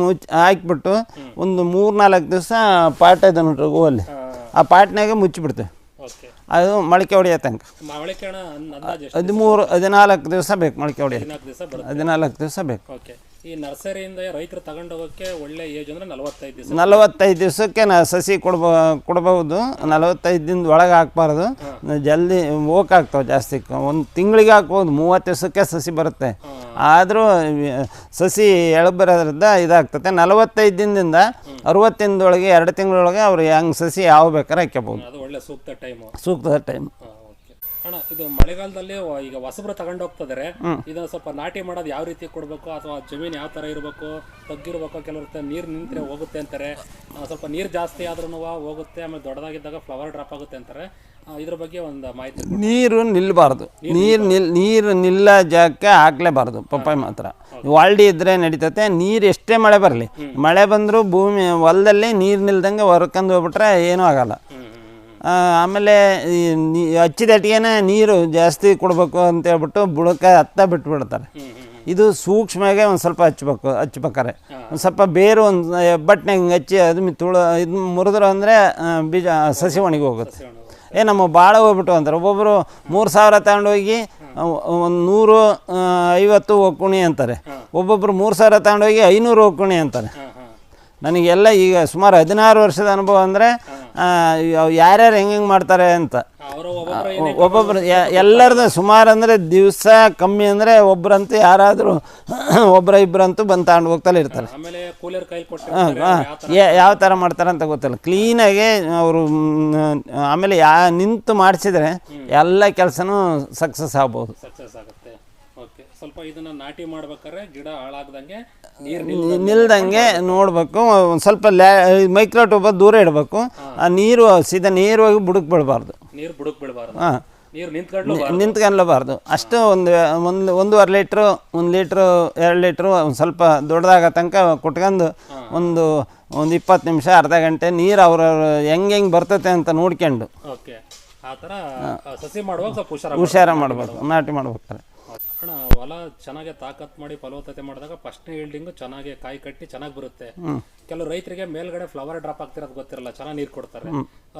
ಮುಚ್ಚಿ ಹಾಕ್ಬಿಟ್ಟು ಒಂದು ಮೂರು ನಾಲ್ಕು ದಿವಸ ಪಾಟ್ ಇದೆ ನೋಡ್ರಿ ಹೂವಲ್ಲಿ ಆ ಪಾಟ್ನಾಗೆ ಮುಚ್ಚಿಬಿಡ್ತೇವೆ. ಅದು ಮೊಳಕೆ ಹೊಡೆಯೋ ತನಕ. ಹದಿಮೂರು ಹದಿನಾಲ್ಕು ದಿವಸ ಬೇಕು ಮೊಳಕೆ ಹೊಡೆಯೋದು ಹದಿನಾಲ್ಕು ದಿವಸ ಬೇಕು. ಈ ನರ್ಸರಿಯಿಂದ ರೈತರು ತಗೊಂಡೋಗಕ್ಕೆ ಒಳ್ಳೆ ಏಜ್ ಅಂದ್ರೆ ನಲವತ್ತೈದು ದಿವಸ. ನಲವತ್ತೈದು ದಿವಸಕ್ಕೆ ನಾ ಸಸಿ ಕೊಡ್ಬ ಕೊಡ್ಬೋದು ನಲವತ್ತೈದು ದಿನದ ಒಳಗೆ ಹಾಕ್ಬಾರ್ದು. ಜಲ್ದಿ ಹೋಗಾಗ್ತಾವೆ ಜಾಸ್ತಿ. ಒಂದು ತಿಂಗಳಿಗೆ ಹಾಕ್ಬೋದು ಮೂವತ್ತು ದಿವಸಕ್ಕೆ ಸಸಿ ಬರುತ್ತೆ. ಆದರೂ ಸಸಿ ಎಳಬರೋದ್ರಿಂದ ಇದಾಗ್ತದೆ ನಲವತ್ತೈದು ದಿನದಿಂದ ಅರವತ್ತು ದಿನದೊಳಗೆ ಎರಡು ತಿಂಗಳೊಳಗೆ ಅವ್ರು ಹೆಂಗೆ ಸಸಿ ಯಾವ ಬೇಕಾದ್ರೆ ಹಾಕ್ಕೋಬೋದು ಅದು ಒಳ್ಳೆ ಸೂಕ್ತ ಟೈಮು. ಸೂಕ್ತ ಟೈಮ್. ಅಣ್ಣ ಇದು ಮಳೆಗಾಲದಲ್ಲಿ ಈಗ ಹೊಸಬ್ರು ತಗೊಂಡು ಹೋಗ್ತಿದ್ದಾರೆ ಇದನ್ನ ಸ್ವಲ್ಪ ನಾಟಿ ಮಾಡೋದು ಯಾವ ರೀತಿ ಕೊಡಬೇಕು? ಅಥವಾ ಜಮೀನು ಯಾವ ತರ ಇರಬೇಕು? ತಗ್ಗಿರ್ಬೇಕು ಕೆಲವರು ನೀರು ನಿಂತರೆ ಹೋಗುತ್ತೆ ಅಂತಾರೆ. ಸ್ವಲ್ಪ ನೀರು ಜಾಸ್ತಿ ಆದ್ರೂ ಹೋಗುತ್ತೆ ಆಮೇಲೆ ದೊಡ್ಡದಾಗಿದ್ದಾಗ ಫ್ಲವರ್ ಡ್ರಾಪ್ ಆಗುತ್ತೆ ಅಂತಾರೆ. ಇದ್ರ ಬಗ್ಗೆ ಒಂದು ಮಾಹಿತಿ ನೀರು ನಿಲ್ಲಬಾರ್ದು ನೀರು ನಿಲ್ ನೀರು ನಿಲ್ಲ ಜಾಗಕ್ಕೆ ಹಾಕ್ಲೇಬಾರ್ದು ಪಪ್ಪಾಯಿ ಮಾತ್ರ. ವಾಲ್ಡಿ ಇದ್ರೆ ನಡೀತತೆ ನೀರು ಎಷ್ಟೇ ಮಳೆ ಬರಲಿ. ಮಳೆ ಬಂದರೂ ಭೂಮಿ ಹೊಲದಲ್ಲಿ ನೀರು ನಿಲ್ದಂಗೆ ಹೊರ್ಕೊಂಡು ಹೋಗ್ಬಿಟ್ರೆ ಏನೂ ಆಗಲ್ಲ. ಆಮೇಲೆ ಈ ಹಚ್ಚಿದಟ್ಟಿಗೆನೆ ನೀರು ಜಾಸ್ತಿ ಕೊಡಬೇಕು ಅಂತ ಹೇಳ್ಬಿಟ್ಟು ಬುಡಕ್ಕೆ ಹತ್ತ ಬಿಟ್ಬಿಡ್ತಾರೆ. ಇದು ಸೂಕ್ಷ್ಮಾಗೆ ಒಂದು ಸ್ವಲ್ಪ ಹಚ್ಬೇಕು ಹಚ್ಬೇಕಾರೆ. ಒಂದು ಸ್ವಲ್ಪ ಬೇರು ಒಂದು ಬಟ್ಟೆ ಹಿಂಗೆ ಹಚ್ಚಿ ಅದು ತುಳು ಇದು ಮುರಿದ್ರು ಅಂದರೆ ಬೀಜ ಸಸಿ ಒಣಗಿ ಹೋಗುತ್ತೆ. ಏ ನಮ್ಮ ಭಾಳ ಹೋಗ್ಬಿಟ್ಟು ಅಂತಾರೆ. ಒಬ್ಬೊಬ್ಬರು ಮೂರು ಸಾವಿರ ತಗೊಂಡೋಗಿ ಒಂದು ನೂರು ಐವತ್ತು ಒಕ್ಕುಣಿ ಅಂತಾರೆ. ಒಬ್ಬೊಬ್ಬರು ಮೂರು ಸಾವಿರ ತಗೊಂಡೋಗಿ ಐನೂರು ಒಕ್ಕುಣಿ ಅಂತಾರೆ. ನನಗೆಲ್ಲ ಈಗ ಸುಮಾರು ಹದಿನಾರು ವರ್ಷದ ಅನುಭವ ಅಂದರೆ ಯಾರ್ಯಾರು ಹೆಂಗೆ ಮಾಡ್ತಾರೆ ಅಂತ. ಒಬ್ಬೊಬ್ರು ಎಲ್ಲರದ್ದು ಸುಮಾರು ಅಂದರೆ ದಿವಸ ಕಮ್ಮಿ ಅಂದರೆ ಒಬ್ಬರಂತೂ ಯಾರಾದರೂ [CLEARS THROAT] ಒಬ್ಬರ ಇಬ್ಬರಂತೂ ಬಂದು ತಗೊಂಡು ಹೋಗ್ತಲೇ ಇರ್ತಾರೆ. ಯಾವ ತರ ಥರ ಮಾಡ್ತಾರೆ ಅಂತ ಗೊತ್ತಿಲ್ಲ. ಕ್ಲೀನಾಗಿ ಅವರು ಆಮೇಲೆ ಯಾ ನಿಂತು ಮಾಡಿಸಿದ್ರೆ ಎಲ್ಲ ಕೆಲಸನೂ ಸಕ್ಸಸ್ ಆಗ್ಬೋದು. ಸಕ್ಸಸ್ ಆಗುತ್ತೆ. ಓಕೆ ಸ್ವಲ್ಪ ಇದನ್ನ ನಾಟಿ ಮಾಡ್ಬೇಕಾದ್ರೆ ಗಿಡ ಹಾಳಾಗ್ದಂಗೆ ನಿಲ್ದಂಗೆ ನೋಡಬೇಕು ಒಂದು ಸ್ವಲ್ಪ ಲ್ಯಾ ಮೈಕ್ರೋಟೂಬ ದೂರ ಇಡಬೇಕು. ಆ ನೀರು ಸೀದಾ ನೇರವಾಗಿ ಬುಡಕ್ ಬಿಡಬಾರ್ದು ನೀರು ಬುಡಕ್ ಬಿಡಬಾರ್ದು ಹಾಂ. ನೀರು ನಿಂತ್ಕೊಂಡು ನಿಂತ್ಕೊಳ್ಳಬಾರ್ದು ಅಷ್ಟು ಒಂದು ಒಂದು ಒಂದೂವರೆ ಲೀಟ್ರು ಒಂದು ಲೀಟ್ರು ಎರಡು ಲೀಟ್ರು ಒಂದು ಸ್ವಲ್ಪ ದೊಡ್ಡದಾಗ ತನಕ ಕೊಟ್ಕೊಂಡು ಒಂದು ಒಂದು ಇಪ್ಪತ್ತು ನಿಮಿಷ ಅರ್ಧ ಗಂಟೆ ನೀರು ಅವ್ರವ್ರು ಹೆಂಗೆ ಹೆಂಗೆ ಬರ್ತೈತೆ ಅಂತ ನೋಡ್ಕೊಂಡು. ಓಕೆ. ಆ ಥರ ಸಸಿ ಮಾಡುವಾಗ ಸ್ವಲ್ಪ ಹುಷಾರ ಹುಷಾರ ಮಾಡ್ಬೇಕು. ನಾಟಿ ಮಾಡ್ಬೇಕಾರೆ ಅಣ್ಣ ಹೊಲ ಚೆನ್ನಾಗಿ ತಾಕತ್ ಮಾಡಿ ಫಲವತ್ತತೆ ಮಾಡಿದಾಗ ಫಸ್ಟ್ ಈಲ್ಡಿಂಗು ಚೆನ್ನಾಗಿ ಕಾಯಿ ಕಟ್ಟಿ ಚೆನ್ನಾಗಿ ಬರುತ್ತೆ. ಕೆಲವು ರೈತರಿಗೆ ಮೇಲ್ಗಡೆ ಫ್ಲವರ್ ಡ್ರಾಪ್ ಆಗ್ತಿರೋದು ಗೊತ್ತಿರಲ್ಲ ಚೆನ್ನಾಗಿ ನೀರು ಕೊಡ್ತಾರೆ.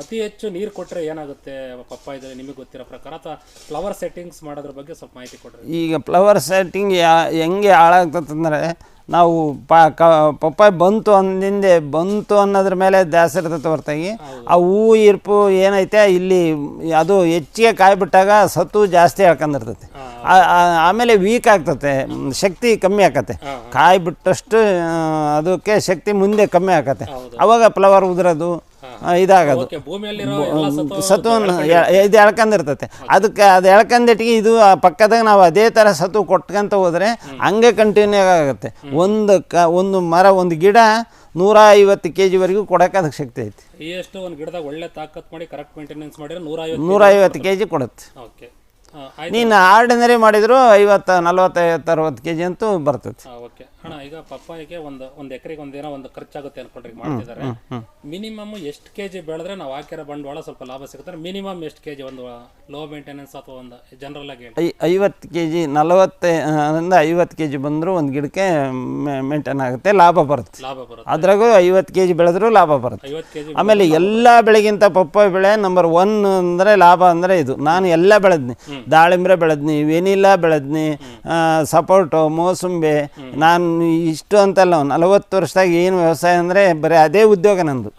ಅತಿ ಹೆಚ್ಚು ನೀರು ಕೊಟ್ಟರೆ ಏನಾಗುತ್ತೆ ಪಪ್ಪಾಯದಲ್ಲಿ ನಿಮಗೆ ಗೊತ್ತಿರೋ ಪ್ರಕಾರ? ಅಥವಾ ಫ್ಲವರ್ ಸೆಟ್ಟಿಂಗ್ಸ್ ಮಾಡೋದ್ರ ಬಗ್ಗೆ ಸ್ವಲ್ಪ ಮಾಹಿತಿ ಕೊಡ್ರಿ. ಈಗ ಫ್ಲವರ್ ಸೆಟ್ಟಿಂಗ್ ಯಾ ಹೆಂಗೆ ಹಾಳಾಗ್ತದಂದ್ರೆ ನಾವು ಪಾ ಕ ಪಪ್ಪಾಯ ಬಂತು ಅಂದಿಂದೆ ಬಂತು ಅನ್ನೋದ್ರ ಮೇಲೆ ದಾಸ ಇರ್ತೈತೆ ಹೊರತಾಗಿ ಆ ಹೂ ಇರ್ಪು ಏನೈತೆ ಇಲ್ಲಿ ಅದು ಹೆಚ್ಚಿಗೆ ಕಾಯ್ಬಿಟ್ಟಾಗ ಸತ್ತು ಜಾಸ್ತಿ ಹಾಕೊಂಡಿರ್ತೈತೆ ಆಮೇಲೆ ವೀಕ್ ಆಗ್ತತೆ ಶಕ್ತಿ ಕಮ್ಮಿ ಆಕತ್ತೆ ಕಾಯಿ ಬಿಟ್ಟಷ್ಟು ಅದಕ್ಕೆ ಶಕ್ತಿ ಮುಂದೆ ಕಮ್ಮಿ ಆಕತ್ತೆ ಅವಾಗ ಫ್ಲವರ್ ಉದುರೋದು ಇದಾಗೋದು. ಓಕೆ ಭೂಮಿಯಲ್ಲಿರೋ ಎಲ್ಲ ಸತ್ತು ಸತು ಇದು ಎಳ್ಕೊಂಡಿರ್ತೈತೆ ಅದಕ್ಕೆ ಅದು ಎಳ್ಕಂದಿಟ್ಟಿಗೆ ಇದು ಪಕ್ಕದಾಗ ನಾವು ಅದೇ ಥರ ಸತ್ವ ಕೊಟ್ಕೊಂತ ಹೋದ್ರೆ ಹಂಗೆ ಕಂಟಿನ್ಯೂ ಆಗುತ್ತೆ. ಒಂದು ಕ ಒಂದು ಮರ ಒಂದು ಗಿಡ ನೂರ ಐವತ್ತು ಕೆ ಜಿವರೆಗೂ ಕೊಡಕ್ಕೆ ಅದಕ್ಕೆ ಶಕ್ತಿ ಐತಿ. ಎಷ್ಟು ಒಂದು ಗಿಡದಾಗ ಒಳ್ಳೆ ತಾಕತ್ ಮಾಡಿ ಕರೆಕ್ಟ್ ಮೇಂಟೆನೆನ್ಸ್ ಮಾಡಿದ್ರೆ ನೂರ ಐವತ್ತು ಕೆ ಜಿ ಕೊಡುತ್ತೆ. ಓಕೆ. ನೀನು ಆರ್ಡಿನರಿ ಮಾಡಿದ್ರು ಐವತ್ತು ನಲ್ವತ್ತೈವತ್ತು ಅರವತ್ತು ಕೆ ಜಿ ಅಂತೂ ಬರ್ತೈತಿ. ಓಕೆ. ಅಣ್ಣ ಈಗ ಪಪ್ಪಾಯಿಗೆ ಒಂದು ಒಂದು ಎಕರೆಗೆ ಒಂದೇನೋ ಒಂದು ಖರ್ಚಾಗುತ್ತೆ ಅನ್ಕೊಂಡ್ರಿ ಮಾಡ್ತಿದ್ದಾರೆ. ಮಿನಿಮಮ್ ಎಷ್ಟು ಕೆ ಜಿ ಬೆಳೆದ್ರೆ ನಾವು ಹಾಕಿರೋ ಬಂಡವಾಳ ಸ್ವಲ್ಪ ಲಾಭ ಸಿಗುತ್ತೆ. ಮಿನಿಮಮ್ ಎಷ್ಟು ಕೆ ಜಿ ಒಂದು ಲೋ ಮೇಂಟೆನೆನ್ಸ್ ಅಥವಾ ಒಂದು ಜನರಲ್ ಆಗಿ ಐ ಐವತ್ತು ಕೆ ಜಿ ನಲವತ್ತರಿಂದ ಐವತ್ತು ಕೆ ಜಿ ಬಂದರೂ ಒಂದು ಗಿಡಕ್ಕೆ ಮೇಂಟೈನ್ ಆಗುತ್ತೆ ಲಾಭ ಬರುತ್ತೆ. ಲಾಭ ಬರುತ್ತೆ. ಅದ್ರಾಗೂ ಐವತ್ತು ಕೆ ಜಿ ಬೆಳೆದ್ರೂ ಲಾಭ ಬರುತ್ತೆ. ಐವತ್ತು ಕೆ ಜಿ ಆಮೇಲೆ ಎಲ್ಲ ಬೆಳೆಗಿಂತ ಪಪ್ಪಾಯಿ ಬೆಳೆ ನಂಬರ್ ಒನ್ ಅಂದರೆ ಲಾಭ ಅಂದರೆ ಇದು. ನಾನು ಎಲ್ಲ ಬೆಳೆದ್ನಿ. ದಾಳಿಂಬ್ರೆ ಬೆಳೆದ್ನಿ ವೆನಿಲಾ ಬೆಳೆದ್ನಿ ಸಪೋರ್ಟ್ ಸಪೋಟೊ ಮೋಸಂಬಿ ನಾನು ಇಷ್ಟು ಅಂತಲ್ಲ ನಲವತ್ತು ವರ್ಷದಾಗ ಏನು ವ್ಯವಸಾಯ ಅಂದರೆ ಬರೀ ಅದೇ ಉದ್ಯೋಗ ನಂದು.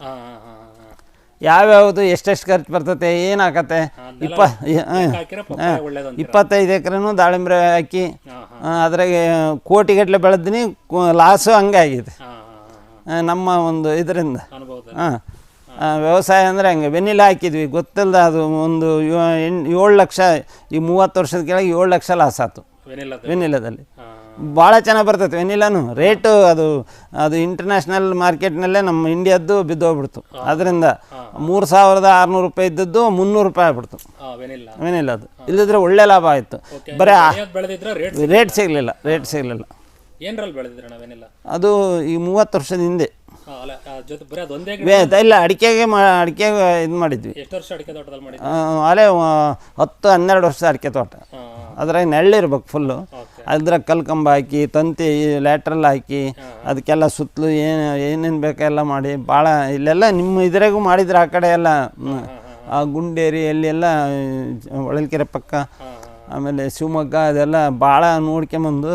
ಯಾವ್ಯಾವುದು ಎಷ್ಟೆಷ್ಟು ಖರ್ಚು ಬರ್ತತೆ ಏನಾಗತ್ತೆ ಇಪ್ಪ ಇಪ್ಪತ್ತೈದು ಎಕರೆನೂ ದಾಳಿಂಬ್ರೆ ಹಾಕಿ ಅದ್ರಾಗೆ ಕೋಟಿಗಟ್ಟಲೆ ಬೆಳೆದಿನಿ ಲಾಸು ಹಂಗೆ ಆಗಿದೆ ನಮ್ಮ ಒಂದು ಇದರಿಂದ. ಹಾಂ. ವ್ಯವಸಾಯ ಅಂದರೆ ಹಂಗೆ ವೆನಿಲ್ಲ ಹಾಕಿದ್ವಿ ಗೊತ್ತಿಲ್ಲದ ಅದು ಒಂದು ಎಂಟು ಏಳು ಲಕ್ಷ ಈ ಮೂವತ್ತು ವರ್ಷದ ಕೆಳಗೆ ಏಳು ಲಕ್ಷ ಲಾಸ್ ಆಯ್ತು ವೆನಿಲಾದಲ್ಲಿ. ವೆನಿಲ್ಲದಲ್ಲಿ ಭಾಳ ಚೆನ್ನಾಗಿ ಬರ್ತೈತೆ. ವೆನಿಲಾನು ರೇಟು ಅದು ಅದು ಇಂಟರ್ನ್ಯಾಷನಲ್ ಮಾರ್ಕೆಟ್ನಲ್ಲೇ ನಮ್ಮ ಇಂಡಿಯಾದ್ದು ಬಿದ್ದೋಗ್ಬಿಡ್ತು. ಅದರಿಂದ ಮೂರು ಸಾವಿರದ ಆರುನೂರು ರೂಪಾಯಿ ಇದ್ದದ್ದು ಮುನ್ನೂರು ರೂಪಾಯಿ ಆಗ್ಬಿಡ್ತು. ಅದು. ಇಲ್ಲದಿದ್ರೆ ಒಳ್ಳೆ ಲಾಭ ಆಯಿತು. ಬರೀ ರೇಟ್ ಸಿಗಲಿಲ್ಲ. ರೇಟ್ ಸಿಗಲಿಲ್ಲ ಅದು ಈ ಮೂವತ್ತು ವರ್ಷದ ಹಿಂದೆ. ಇಲ್ಲ ಅಡಿಕೆಗೆ ಮಾ ಅಡಿಕೆಗೆ ಇದು ಮಾಡಿದ್ವಿ. ಅಡಿಕೆ ಅಲ್ಲೇ ಹತ್ತು ಹನ್ನೆರಡು ವರ್ಷ ಅಡಿಕೆ ತೋಟ. ಅದ್ರಾಗ ನೆಳ್ಳಿರ್ಬೇಕು ಫುಲ್ಲು ಓಕೆ ಅದ್ರಾಗ ಕಲ್ಕಂಬ ಹಾಕಿ ತಂತಿ ಲ್ಯಾಟ್ರಲ್ ಹಾಕಿ ಅದಕ್ಕೆಲ್ಲ ಸುತ್ತಲೂ ಏನು ಏನೇನು ಬೇಕೆಲ್ಲ ಮಾಡಿ ಭಾಳ ಇಲ್ಲೆಲ್ಲ ನಿಮ್ಮ ಇದ್ರಾಗೂ ಮಾಡಿದ್ರೆ ಆ ಕಡೆ ಎಲ್ಲ ಆ ಗುಂಡೇರಿ ಅಲ್ಲೆಲ್ಲ ಹೊಳಲ್ಕೆರೆ ಪಕ್ಕ ಆಮೇಲೆ ಶಿವಮೊಗ್ಗ ಅದೆಲ್ಲ ಭಾಳ ನೋಡ್ಕೊಂಬಂದು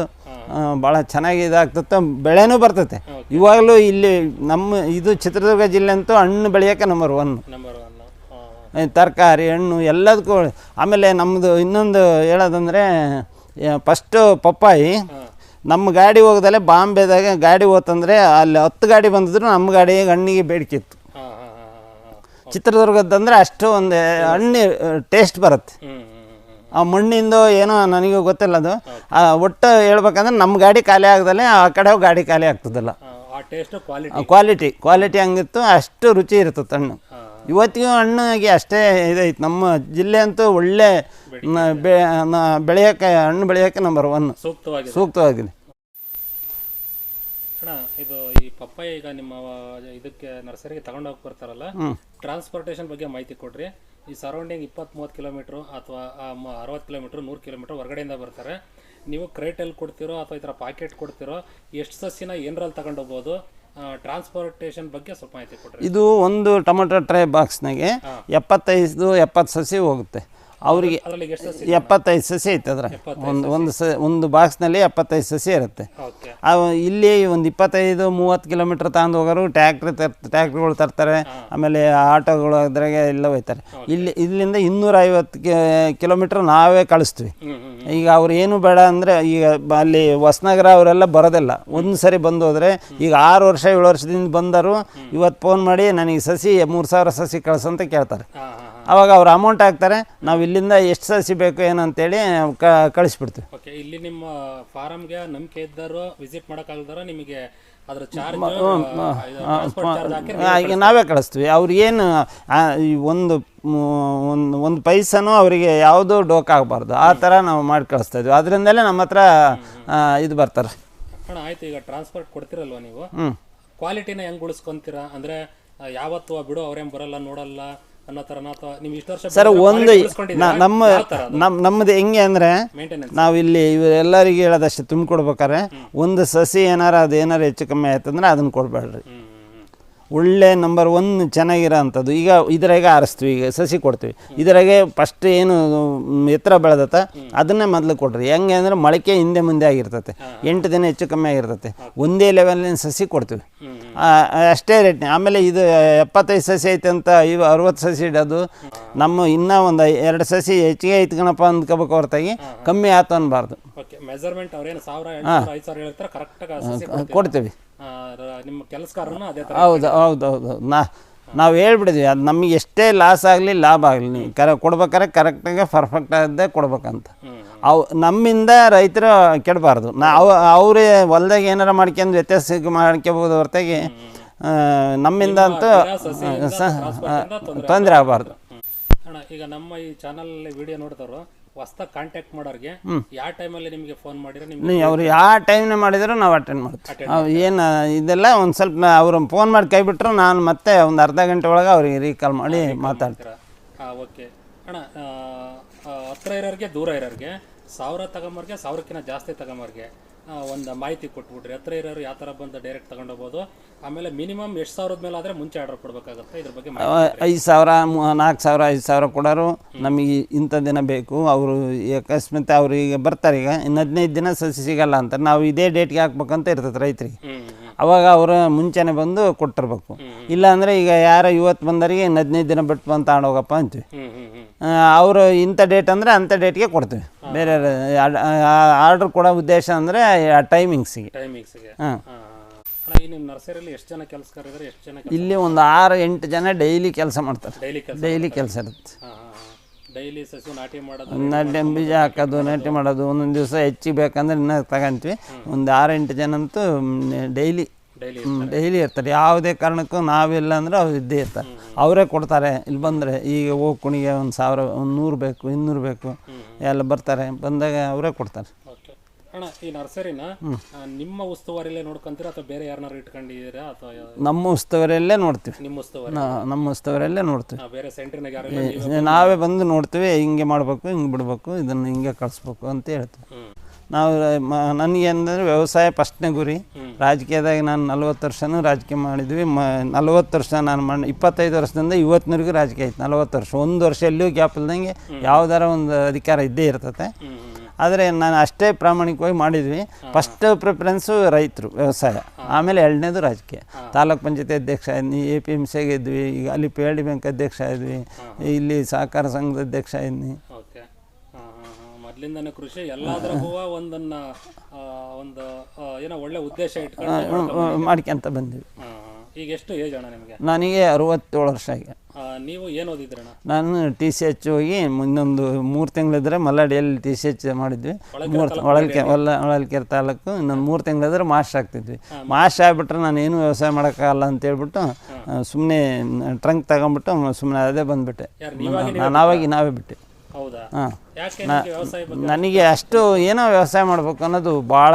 ಭಾಳ ಚೆನ್ನಾಗಿ ಇದಾಗ್ತತ್ತ ಬೆಳೆನೂ ಬರ್ತತೆ. ಇವಾಗಲೂ ಇಲ್ಲಿ ನಮ್ಮ ಇದು ಚಿತ್ರದುರ್ಗ ಜಿಲ್ಲೆ ಅಂತೂ ಹಣ್ಣು ಬೆಳೆಯೋಕೆ ನಂಬರ್ ಒನ್ ತರಕಾರಿ ಹಣ್ಣು ಎಲ್ಲದಕ್ಕೂ ಆಮೇಲೆ ನಮ್ಮದು ಇನ್ನೊಂದು ಹೇಳೋದಂದರೆ ಫಸ್ಟು ಪಪ್ಪಾಯಿ. ನಮ್ಮ ಗಾಡಿ ಹೋಗ್ದಲೆ ಬಾಂಬೆದಾಗ ಗಾಡಿ ಹೋತಂದ್ರೆ ಅಲ್ಲಿ ಹತ್ತು ಗಾಡಿ ಬಂದಿದ್ರು ನಮ್ಮ ಗಾಡಿ ಹಣ್ಣಿಗೆ ಬೇಡಿಕೆ ಇತ್ತು. ಹಾಂ ಹಾಂ ಹಾಂ ಹಾಂ ಚಿತ್ರದುರ್ಗದಂದರೆ ಅಷ್ಟು ಒಂದು ಹಣ್ಣು ಟೇಸ್ಟ್ ಬರುತ್ತೆ. ಆ ಮಣ್ಣಿಂದು ಏನೋ ನನಗೂ ಗೊತ್ತಿಲ್ಲ ಅದು. ಒಟ್ಟು ಹೇಳ್ಬೇಕಂದ್ರೆ ನಮ್ಮ ಗಾಡಿ ಖಾಲಿ ಆಗ್ದಲ್ಲೇ ಆ ಕಡೆ ಗಾಡಿ ಖಾಲಿ ಆಗ್ತದಲ್ಲ. ಕ್ವಾಲಿಟಿ ಕ್ವಾಲಿಟಿ ಹಂಗಿತ್ತು ಅಷ್ಟು ರುಚಿ ಇರ್ತದೆ ಹಣ್ಣು. ಇವತ್ತಿಗೂ ಹಣ್ಣಿಗೆ ಅಷ್ಟೇ ಇದೈತೆ. ನಮ್ಮ ಜಿಲ್ಲೆ ಅಂತೂ ಒಳ್ಳೆ ಬೆ ಬೆಳೆಯೋಕ್ಕೆ ಹಣ್ಣು ಬೆಳೆಯೋಕ್ಕೆ ನಂಬರ್ ಒನ್ ಸೂಕ್ತವಾಗಿದೆ. ಸೂಕ್ತವಾಗಿದೆ. ಅಣ್ಣ ಇದು ಈ ಪಪ್ಪಾಯ ಈಗ ನಿಮ್ಮ ಇದಕ್ಕೆ ನರ್ಸರಿಗೆ ತಗೊಂಡು ಹೋಗಿ ಬರ್ತಾರಲ್ಲ ಟ್ರಾನ್ಸ್ಪೋರ್ಟೇಷನ್ ಬಗ್ಗೆ ಮಾಹಿತಿ ಕೊಡ್ರಿ. ಈ ಸರೌಂಡಿಂಗ್ ಇಪ್ಪತ್ತ್ ಮೂವತ್ತು ಕಿಲೋಮೀಟ್ರು ಅಥವಾ ಅರವತ್ತು ಕಿಲೋಮೀಟ್ರ್ ನೂರು ಕಿಲೋಮೀಟ್ರ್ ಹೊರಗಡೆಯಿಂದ ಬರ್ತಾರೆ. ನೀವು ಕ್ರೇಟಲ್ಲಿ ಕೊಡ್ತಿರೋ ಅಥವಾ ಈ ಥರ ಪಾಕೆಟ್ ಕೊಡ್ತಿರೋ ಎಷ್ಟು ಸಸಿನ ಏನರಲ್ಲಿ ತಗೊಂಡು ಹೋಗ್ಬೋದು? ಟ್ರಾನ್ಸ್ಪೋರ್ಟೇಷನ್ ಬಗ್ಗೆ ಸ್ವಲ್ಪ ಮಾಹಿತಿ ಕೊಡ್ರಿ. ಇದು ಒಂದು ಟೊಮೆಟೊ ಟ್ರೈ ಬಾಕ್ಸ್ನಾಗೆ ಎಪ್ಪತ್ತೈದು ಎಪ್ಪತ್ತು ಸಸಿ ಹೋಗುತ್ತೆ. ಅವರಿಗೆ ಎಪ್ಪತ್ತೈದು ಸಸಿ ಐತೆ ಅದರ ಒಂದು ಒಂದು ಸ ಒಂದು ಬಾಕ್ಸ್ನಲ್ಲಿ ಎಪ್ಪತ್ತೈದು ಸಸಿ ಇರುತ್ತೆ. ಅವು ಇಲ್ಲಿ ಒಂದು ಇಪ್ಪತ್ತೈದು ಮೂವತ್ತು ಕಿಲೋಮೀಟ್ರ್ ತಗೊಂಡು ಹೋಗೋರು ಟ್ಯಾಕ್ಟ್ರ್ ತರ್ ಟ್ಯಾಕ್ಟ್ರಿಗಳು ತರ್ತಾರೆ. ಆಮೇಲೆ ಆಟೋಗಳು ಅದ್ರಾಗೆ ಎಲ್ಲ ಹೋಯ್ತಾರೆ. ಇಲ್ಲಿ ಇಲ್ಲಿಂದ ಇನ್ನೂರೈವತ್ತು ಕಿಲೋಮೀಟ್ರ್ ನಾವೇ ಕಳಿಸ್ತೀವಿ. ಈಗ ಅವ್ರು ಏನು ಬೇಡ ಅಂದರೆ ಈಗ ಅಲ್ಲಿ ಹೊಸನಗರ ಅವರೆಲ್ಲ ಬರೋದಿಲ್ಲ. ಒಂದು ಸರಿ ಬಂದು ಹೋದರೆ ಈಗ ಆರು ವರ್ಷ ಏಳು ವರ್ಷದಿಂದ ಬಂದರು. ಇವತ್ತು ಫೋನ್ ಮಾಡಿ ನನಗೆ ಸಸಿ ಮೂರು ಸಾವಿರ ಸಸಿ ಕಳ್ಸಂತ ಕೇಳ್ತಾರೆ. ಅವಾಗ ಅವ್ರು ಅಮೌಂಟ್ ಹಾಕ್ತಾರೆ ನಾವು ಇಲ್ಲಿಂದ ಎಷ್ಟು ಸಸಿ ಬೇಕು ಏನು ಅಂತೇಳಿ ಕ ಕಳಿಸ್ಬಿಡ್ತೀವಿ. ಓಕೆ ಇಲ್ಲಿ ನಿಮ್ಮ ಫಾರಮ್ಗೆ ನಂಬಿಕೆ ಇದ್ದರು ವಿಸಿಟ್ ಮಾಡೋಕ್ಕಾಗದಾರ ನಿಮಗೆ ಅದ್ರ ಚಾರ್ಜ್ ನಾವೇ ಕಳಿಸ್ತೀವಿ. ಅವ್ರು ಏನು ಈ ಒಂದು ಒಂದು ಒಂದು ಪೈಸನೂ ಅವರಿಗೆ ಯಾವುದು ಡೋಕ್ ಆಗಬಾರ್ದು. ಆ ಥರ ನಾವು ಮಾಡಿ ಕಳಿಸ್ತಾ ಇದ್ವಿ. ಅದರಿಂದಲೇ ನಮ್ಮ ಹತ್ರ ಇದು ಬರ್ತಾರೆ. ಅಣ್ಣ ಆಯ್ತು ಈಗ ಟ್ರಾನ್ಸ್ಪೋರ್ಟ್ ಕೊಡ್ತೀರಲ್ವ ನೀವು? ಹ್ಞೂ ಕ್ವಾಲಿಟಿನ ಹೆಂಗೆ ಉಳಿಸ್ಕೊಂತೀರಾ? ಅಂದರೆ ಯಾವತ್ತು ಬಿಡು ಅವ್ರೇನು ಬರಲ್ಲ ನೋಡಲ್ಲ. ಅನ್ನೋ ಥರನ ಅಥವಾ ನೀವು ಇಷ್ಟು ವರ್ಷ ಸರ್ ಒಂದು ನಮ್ಮ? ನಮ್ಮ ನಮ್ಮದು ಹೆಂಗೆ ಅಂದರೆ ಮೇಂಟೆನೆನ್ಸ್ ನಾವು ಇಲ್ಲಿ ಇವರೆಲ್ಲರಿಗೆ ಹೇಳೋದಷ್ಟೇ ತುಂಬಿಕೊಡ್ಬೇಕಾರೆ ಒಂದು ಸಸಿ ಏನಾರ ಅದು ಏನಾರು ಹೆಚ್ಚು ಕಮ್ಮಿ ಆಯ್ತಂದ್ರೆ ಅದನ್ನು ಕೊಡಬೇಡ್ರಿ. ಹ್ಮ್. ಒಳ್ಳೆ ನಂಬರ್ ಒನ್ ಚೆನ್ನಾಗಿರೋ ಅಂಥದ್ದು ಈಗ ಇದ್ರಾಗೆ ಆರಿಸ್ತೀವಿ ಈಗ ಸಸಿ ಕೊಡ್ತೀವಿ. ಇದ್ರಾಗೆ ಫಸ್ಟ್ ಏನು ಎತ್ತರ ಬೆಳೆದತ್ತ ಅದನ್ನೇ ಮೊದಲು ಕೊಡ್ರಿ ಹೆಂಗೆ ಅಂದರೆ ಮೊಳಕೆ ಹಿಂದೆ ಮುಂದೆ ಆಗಿರ್ತತೆ. ಎಂಟು ದಿನ ಹೆಚ್ಚು ಕಮ್ಮಿ ಆಗಿರ್ತತೆ. ಒಂದೇ ಲೆವೆಲಿನ ಸಸಿ ಕೊಡ್ತೀವಿ. ಅಷ್ಟೇ ರೇಟ್ನೆ. ಆಮೇಲೆ ಇದು ಎಪ್ಪತ್ತೈದು ಸಸಿ ಐತೆ ಅಂತ ಇವು ಅರವತ್ತು ಸಸಿ ಇಡೋದು ನಮ್ಮ ಇನ್ನೂ ಒಂದು ಎರಡು ಸಸಿ ಹೆಚ್ಚಿಗೆ ಐತ್ಕಣಪ್ಪ ಅಂದ್ಕೋಬೇಕು ಹೊರತಾಗಿ ಕಮ್ಮಿ ಆಯ್ತು ಅನ್ಬಾರ್ದು. ಸಸಿ ಕೊಡ್ತೀವಿ. ನಿಮ್ಮ ಕೆಲಸಗಾರನು ಅದೇ ಥರ ಹೌದು ಹೌದು ಹೌದು ನಾ ನಾವು ಹೇಳ್ಬಿಡಿದ್ವಿ ಅದು ನಮಗೆ ಎಷ್ಟೇ ಲಾಸ್ ಆಗಲಿ ಲಾಭ ಆಗಲಿ ನೀವು ಕರೆ ಕೊಡ್ಬೇಕಾರೆ ಕರೆಕ್ಟಾಗಿ ಪರ್ಫೆಕ್ಟ್ ಆಗದೆ ಕೊಡ್ಬೇಕಂತ. ಅವು ನಮ್ಮಿಂದ ರೈತರು ಕೆಡಬಾರ್ದು. ನಾವು ಅವರೇ ಹೊಲ್ದಾಗ ಏನಾರ ಮಾಡ್ಕೊಂಡು ವ್ಯತ್ಯಾಸ ಮಾಡ್ಕೋಬೋದು ಹೊರತಾಗಿ ನಮ್ಮಿಂದ ಅಂತೂ ತೊಂದ್ರೆ ಆಗಬಾರ್ದು. ಅಣ್ಣ ಈಗ ನಮ್ಮ ಈ ಚಾನಲ್ ವಿಡಿಯೋ ನೋಡಿದವರು ಹೊಸ್ದಾಗಿ ಕಾಂಟ್ಯಾಕ್ಟ್ ಮಾಡೋರಿಗೆ ಯಾವ ಟೈಮಲ್ಲಿ ನಿಮಗೆ ಫೋನ್ ಮಾಡಿದ್ರೆ ನಿಮ್ಗೆ ನೀವು ಅವ್ರು ಯಾವ ಟೈಮ್ನ ಮಾಡಿದ್ರು ನಾವು ಅಟೆಂಡ್ ಮಾಡ್ತೀವಿ. ಅವು ಏನು ಇದೆಲ್ಲ ಒಂದು ಸ್ವಲ್ಪ ಅವ್ರು ಫೋನ್ ಮಾಡಿ ಕೈ ಬಿಟ್ಟರು ನಾನು ಮತ್ತೆ ಒಂದು ಅರ್ಧ ಗಂಟೆ ಒಳಗೆ ಅವ್ರಿಗೆ ರೀಕಾಲ್ ಮಾಡಿ ಮಾತಾಡ್ತೀರಾ ಹಾಂ ಓಕೆ ಅಣ್ಣ ಆ, ಆ, ಹತ್ರ ಇರೋರಿಗೆ ದೂರ ಇರೋರಿಗೆ ಸಾವಿರ ತಗೊಂಬರ್ಗೆ ಸಾವಿರಕ್ಕಿಂತ ಜಾಸ್ತಿ ತಗೊಂಬರ್ಗೆ. ಒಂದು ಮಾಹಿತಿ ಕೊಟ್ಬಿಟ್ರಿ. ಹತ್ರ ಇರೋರು ಯಾವ ಥರ ಬಂದು ಡೈರೆಕ್ಟ್ ತಗೊಂಡೋಗ್ಬೋದು ಆಮೇಲೆ ಮಿನಿಮಮ್ ಎಷ್ಟು ಸಾವಿರದ ಮೇಲೆ ಆದರೆ ಮುಂಚೆ ಆರ್ಡರ್ ಕೊಡಬೇಕಾಗುತ್ತೆ. ಇದ್ರ ಬಗ್ಗೆ ಐದು ಸಾವಿರ ನಾಲ್ಕು ಸಾವಿರ ಐದು ಸಾವಿರ ಕೊಡೋರು ನಮಗೆ ಇಂಥ ದಿನ ಬೇಕು. ಅವರು ಅಕಸ್ಮಾತ್ ಅವ್ರು ಈಗ ಬರ್ತಾರೆ. ಈಗ ಇನ್ನು ಹದಿನೈದು ದಿನ ಸಸಿ ಸಿಗಲ್ಲ ಅಂತ. ನಾವು ಇದೇ ಡೇಟ್ಗೆ ಹಾಕ್ಬೇಕಂತ ಇರ್ತದೆ ರೈತರಿಗೆ. ಅವಾಗ ಅವರು ಮುಂಚೆನೆ ಬಂದು ಕೊಟ್ಟಿರ್ಬೇಕು. ಇಲ್ಲ ಅಂದರೆ ಈಗ ಯಾರೋ ಇವತ್ತು ಬಂದವರಿಗೆ ಇನ್ನು ಹದಿನೈದು ದಿನ ಬಿಟ್ಟು ಬಂದು ತಗೊಂಡೋಗಪ್ಪ ಅಂತೀವಿ. ಅವರು ಇಂಥ ಡೇಟ್ ಅಂದರೆ ಅಂಥ ಡೇಟ್ಗೆ ಕೊಡ್ತೀವಿ. ಬೇರೆ ಆರ್ಡ್ರ್ ಕೊಡೋ ಉದ್ದೇಶ ಅಂದರೆ ಆ ಟೈಮಿಂಗ್ಸಿಗೆ ಹಾಂ. ಇಲ್ಲಿ ಒಂದು ಆರು ಎಂಟು ಜನ ಡೈಲಿ ಕೆಲಸ ಮಾಡ್ತಾರೆ. ಡೈಲಿ ಕೆಲಸ ಇರುತ್ತೆ. ಡೈಲಿ ಸಸಿ ನಾಟಿ ಮಾಡೋದು? ಬೀಜ ಹಾಕೋದು ನಾಟಿ ಮಾಡೋದು. ಒಂದೊಂದು ದಿವಸ ಹೆಚ್ಚಿಗೆ ಬೇಕಂದ್ರೆ ಇನ್ನೂ ತಗೊಂತೀವಿ. ಒಂದು ಆರೆಂಟು ಎಂಟು ಜನ ಅಂತೂ ಡೈಲಿ ಡೈಲಿ ಡೈಲಿ ಇರ್ತಾರೆ. ಯಾವುದೇ ಕಾರಣಕ್ಕೂ ನಾವಿಲ್ಲ ಅಂದ್ರೆ ಅವ್ರು ಇದ್ದೇ ಇರ್ತಾರೆ. ಅವರೇ ಕೊಡ್ತಾರೆ. ಇಲ್ಲಿ ಬಂದರೆ ಈಗ ಹೋಗಿ ಕುಣಿಗೆ ಒಂದು ಸಾವಿರ ಒಂದು ನೂರು ಬೇಕು ಇನ್ನೂರು ಬೇಕು. ಎಲ್ಲ ಬರ್ತಾರೆ. ಬಂದಾಗ ಅವರೇ ಕೊಡ್ತಾರೆ. ಅಣ್ಣ ಈ ನರ್ಸರಿನ ನಿಮ್ಮ ಉಸ್ತುವಾರಿಯಲ್ಲೇ ನೋಡ್ಕೊಂತೀರಾ ಅಥವಾ ಬೇರೆ ಯಾರನ್ನಾರು ಇಟ್ಕೊಂಡಿದ್ದೀರಾ ಅಥವಾ ನಮ್ಮ ಉಸ್ತುವಾರಿಯಲ್ಲೇ ನೋಡ್ತೀವಿ. ನಿಮ್ಮ ಉಸ್ತುವಾರಿ. ನಮ್ಮ ಉಸ್ತುವಾರಿಯಲ್ಲೇ ನೋಡ್ತೀವಿ. ಬೇರೆ ಸೆಂಟ್ರಿನಾಗ ಯಾರು ನಾವೇ ಬಂದು ನೋಡ್ತೀವಿ ಹಿಂಗೆ ಮಾಡಬೇಕು ಹಿಂಗೆ ಬಿಡಬೇಕು ಇದನ್ನು ಹಿಂಗೆ ಕಳಿಸ್ಬೇಕು ಅಂತ ಹೇಳ್ತೀವಿ. ನಾವು ನನಗೆ ಅಂದರೆ ವ್ಯವಸಾಯ ಫಸ್ಟ್ನೇ ಗುರಿ. ರಾಜಕೀಯದಾಗ ನಾನು ನಲ್ವತ್ತು ವರ್ಷನೂ ರಾಜಕೀಯ ಮಾಡಿದ್ವಿ. ಮ ನಲ್ವತ್ತು ವರ್ಷ ನಾನು ಮಾಡಿ ಇಪ್ಪತ್ತೈದು ವರ್ಷದಿಂದ ಇವತ್ತಿನವರೆಗೂ ರಾಜಕೀಯ ಆಯ್ತು ನಲ್ವತ್ತು ವರ್ಷ ಒಂದು ವರ್ಷ ಎಲ್ಲಿಯೂ ಗ್ಯಾಪ್ ಇಲ್ದಂಗೆ ಯಾವ್ದಾರ ಒಂದು ಅಧಿಕಾರ ಇದ್ದೇ ಇರ್ತತೆ. ಆದರೆ ನಾನು ಅಷ್ಟೇ ಪ್ರಾಮಾಣಿಕವಾಗಿ ಮಾಡಿದ್ವಿ. ಫಸ್ಟ್ ಪ್ರಿಫರೆನ್ಸು ರೈತರು ವ್ಯವಸಾಯ. ಆಮೇಲೆ ಎರಡನೇದು ರಾಜಕೀಯ. ತಾಲೂಕ್ ಪಂಚಾಯತಿ ಅಧ್ಯಕ್ಷ ಇದ್ನಿ ಎ ಪಿ ಎಂ ಸಿಗೆ ಇದ್ವಿ ಈಗ ಅಲ್ಲಿ ಪಿ ಎಲ್ ಡಿ ಬ್ಯಾಂಕ್ ಅಧ್ಯಕ್ಷ ಇದ್ವಿ ಇಲ್ಲಿ ಸಹಕಾರ ಸಂಘದ ಅಧ್ಯಕ್ಷ ಇದ್ನಿ ಮೊದಲಿಂದನೇ ಕೃಷಿ ಎಲ್ಲಾದ್ರಾಗೂ ಒಂದನ್ನ ಒಂದು ಏನೋ ಒಳ್ಳೆ ಉದ್ದೇಶ ಇಟ್ಕೊಂಡು ಮಾಡ್ಕೊಂತ ಬಂದ್ವಿ. ಈಗ ಎಷ್ಟು ಏಜ್ ಅಣ್ಣ ನಿಮಗೆ? ನನಗೆ ಅರವತ್ತೇಳು ವರ್ಷ ಆಗಿದೆ. ನೀವು ಏನು ಓದಿದ್ರಣ್ಣ ನಾನು ಟಿ ಸಿ ಎಚ್ ಹೋಗಿ ಇನ್ನೊಂದು ಮೂರು ತಿಂಗಳಿದ್ರೆ ಮಲ್ಲಾಡಿಯಲ್ಲಿ ಟಿ ಸಿ ಎಚ್ ಮಾಡಿದ್ವಿ. ಮೂರು ಒಳಲ್ಕೆ ಹೊಲ ಹೊಳಲ್ಕೆರೆ ತಾಲೂಕು ಇನ್ನೊಂದು ಮೂರು ತಿಂಗಳಿದ್ರೆ ಮಾಸ್ಟ್ ಆಗ್ತಿದ್ವಿ. ಮಾಸ್ಟರ್ ಆಗ್ಬಿಟ್ರೆ ನಾನು ಏನು ವ್ಯವಸಾಯ ಮಾಡೋಕ್ಕಾಗಲ್ಲ ಅಂತ ಹೇಳ್ಬಿಟ್ಟು ಸುಮ್ಮನೆ ಟ್ರಂಕ್ ತಗೊಂಬಿಟ್ಟು ಸುಮ್ಮನೆ ಅದೇ ಬಂದುಬಿಟ್ಟೆ. ನಾನು ನೀವಾಗಿ ನಾವಾಗಿ ನಾವೇ ಬಿಟ್ಟೆ. ಹೌದಾ? ಹಾಂ. ಯಾಕೆ ನಿಮಗೆ ವ್ಯವಸಾಯ ಬಗ್ಗೆ ನನಗೆ ಅಷ್ಟು ಏನೋ ವ್ಯವಸಾಯ ಮಾಡ್ಬೇಕು ಅನ್ನೋದು ಭಾಳ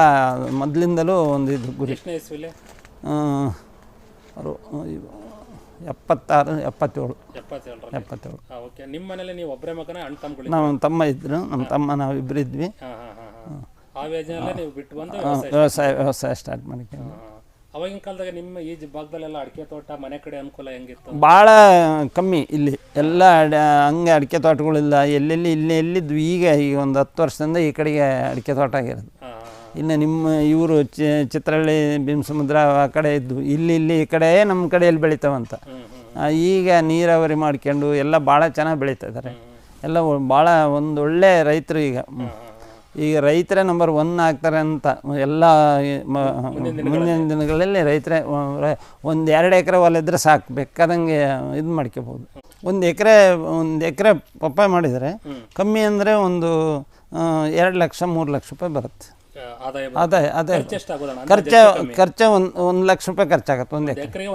ಮೊದಲಿಂದಲೂ ಒಂದು ಇದು ಗುರಿ. ಎಷ್ಟನೇ ಇಸ್ವಿಲಿ? ಆ, ಇವು ಎಪ್ಪತ್ತಾರು ಎಪ್ಪತ್ತೇಳು. ಎಪ್ಪತ್ತೇಳು. ಎಪ್ಪತ್ತೇಳು ಓಕೆ. ನಿಮ್ಮ ಮನೇಲಿ ನೀವು ಒಬ್ಬರೇ ಮಗನ ಅಣ್ಣ ತಮ್ಮಗಳು ನಮ್ಮ ತಮ್ಮ ಇದ್ದರು ನಮ್ಮ ತಮ್ಮ ನಾವು ಇಬ್ಬರು ಇದ್ವಿ ಆ ಏಜ್ನಲ್ಲೇ ನೀವು ಬಿಟ್ಟು ಬಂದು ವ್ಯವಸಾಯ ವ್ಯವಸಾಯ ಸ್ಟಾರ್ಟ್ ಮಾಡಿಕೊಂಡು ಅವಾಗಿನ ಕಾಲದಾಗ ನಿಮ್ಮ ಈ ಭಾಗದಲ್ಲೆಲ್ಲ ಅಡಿಕೆ ತೋಟ ಮನೆ ಕಡೆ ಅನುಕೂಲ ಹೆಂಗಿತ್ತು? ಭಾಳ ಕಮ್ಮಿ ಇಲ್ಲಿ. ಎಲ್ಲ ಹಂಗೆ ಅಡಿಕೆ ತೋಟಗಳಿಲ್ಲ. ಎಲ್ಲೆಲ್ಲಿ ಇಲ್ಲಿ ಎಲ್ಲಿದ್ವಿ? ಈಗ ಈಗ ಒಂದು ಹತ್ತು ವರ್ಷದಿಂದ ಈ ಕಡೆಗೆ ಅಡಿಕೆ ತೋಟ ಆಗಿರೋದು. ಇನ್ನು ನಿಮ್ಮ ಇವರು ಚಿತ್ರಹಳ್ಳಿ ಭೀಮಸಮುದ್ರ ಆ ಕಡೆ ಇದ್ದು ಇಲ್ಲಿ ಇಲ್ಲಿ ಈ ಕಡೆ ನಮ್ಮ ಕಡೆಯಲ್ಲಿ ಬೆಳಿತಾವಂತ. ಈಗ ನೀರಾವರಿ ಮಾಡ್ಕೊಂಡು ಎಲ್ಲ ಭಾಳ ಚೆನ್ನಾಗಿ ಬೆಳೀತಾ ಇದ್ದಾರೆ ಎಲ್ಲ ಭಾಳ ಒಂದು ಒಳ್ಳೆ ರೈತರು ಈಗ. ಈಗ ರೈತರೇ ನಂಬರ್ ಒನ್ ಆಗ್ತಾರೆ ಅಂತ ಎಲ್ಲ ಮುಂದಿನ ದಿನಗಳಲ್ಲಿ. ರೈತರೇ ಒಂದು ಎರಡು ಎಕರೆ ಹೊಲ ಇದ್ದರೆ ಸಾಕು ಬೇಕಾದಂಗೆ ಇದು ಮಾಡ್ಕೋಬೋದು. ಒಂದು ಎಕರೆ ಒಂದು ಎಕರೆ ಪಪ್ಪಾಯ ಮಾಡಿದರೆ ಕಮ್ಮಿ ಅಂದರೆ ಒಂದು ಎರಡು ಲಕ್ಷ ಮೂರು ಲಕ್ಷ ರೂಪಾಯಿ ಬರುತ್ತೆ. ಆದಾಯ ಎಷ್ಟಾಗೋದಣ್ಣ ಖರ್ಚು ಖರ್ಚು ಒಂದು ಒಂದು ಲಕ್ಷ ರೂಪಾಯಿ ಖರ್ಚಾಗತ್ತೆ ಒಂದು ಎಕರೆ.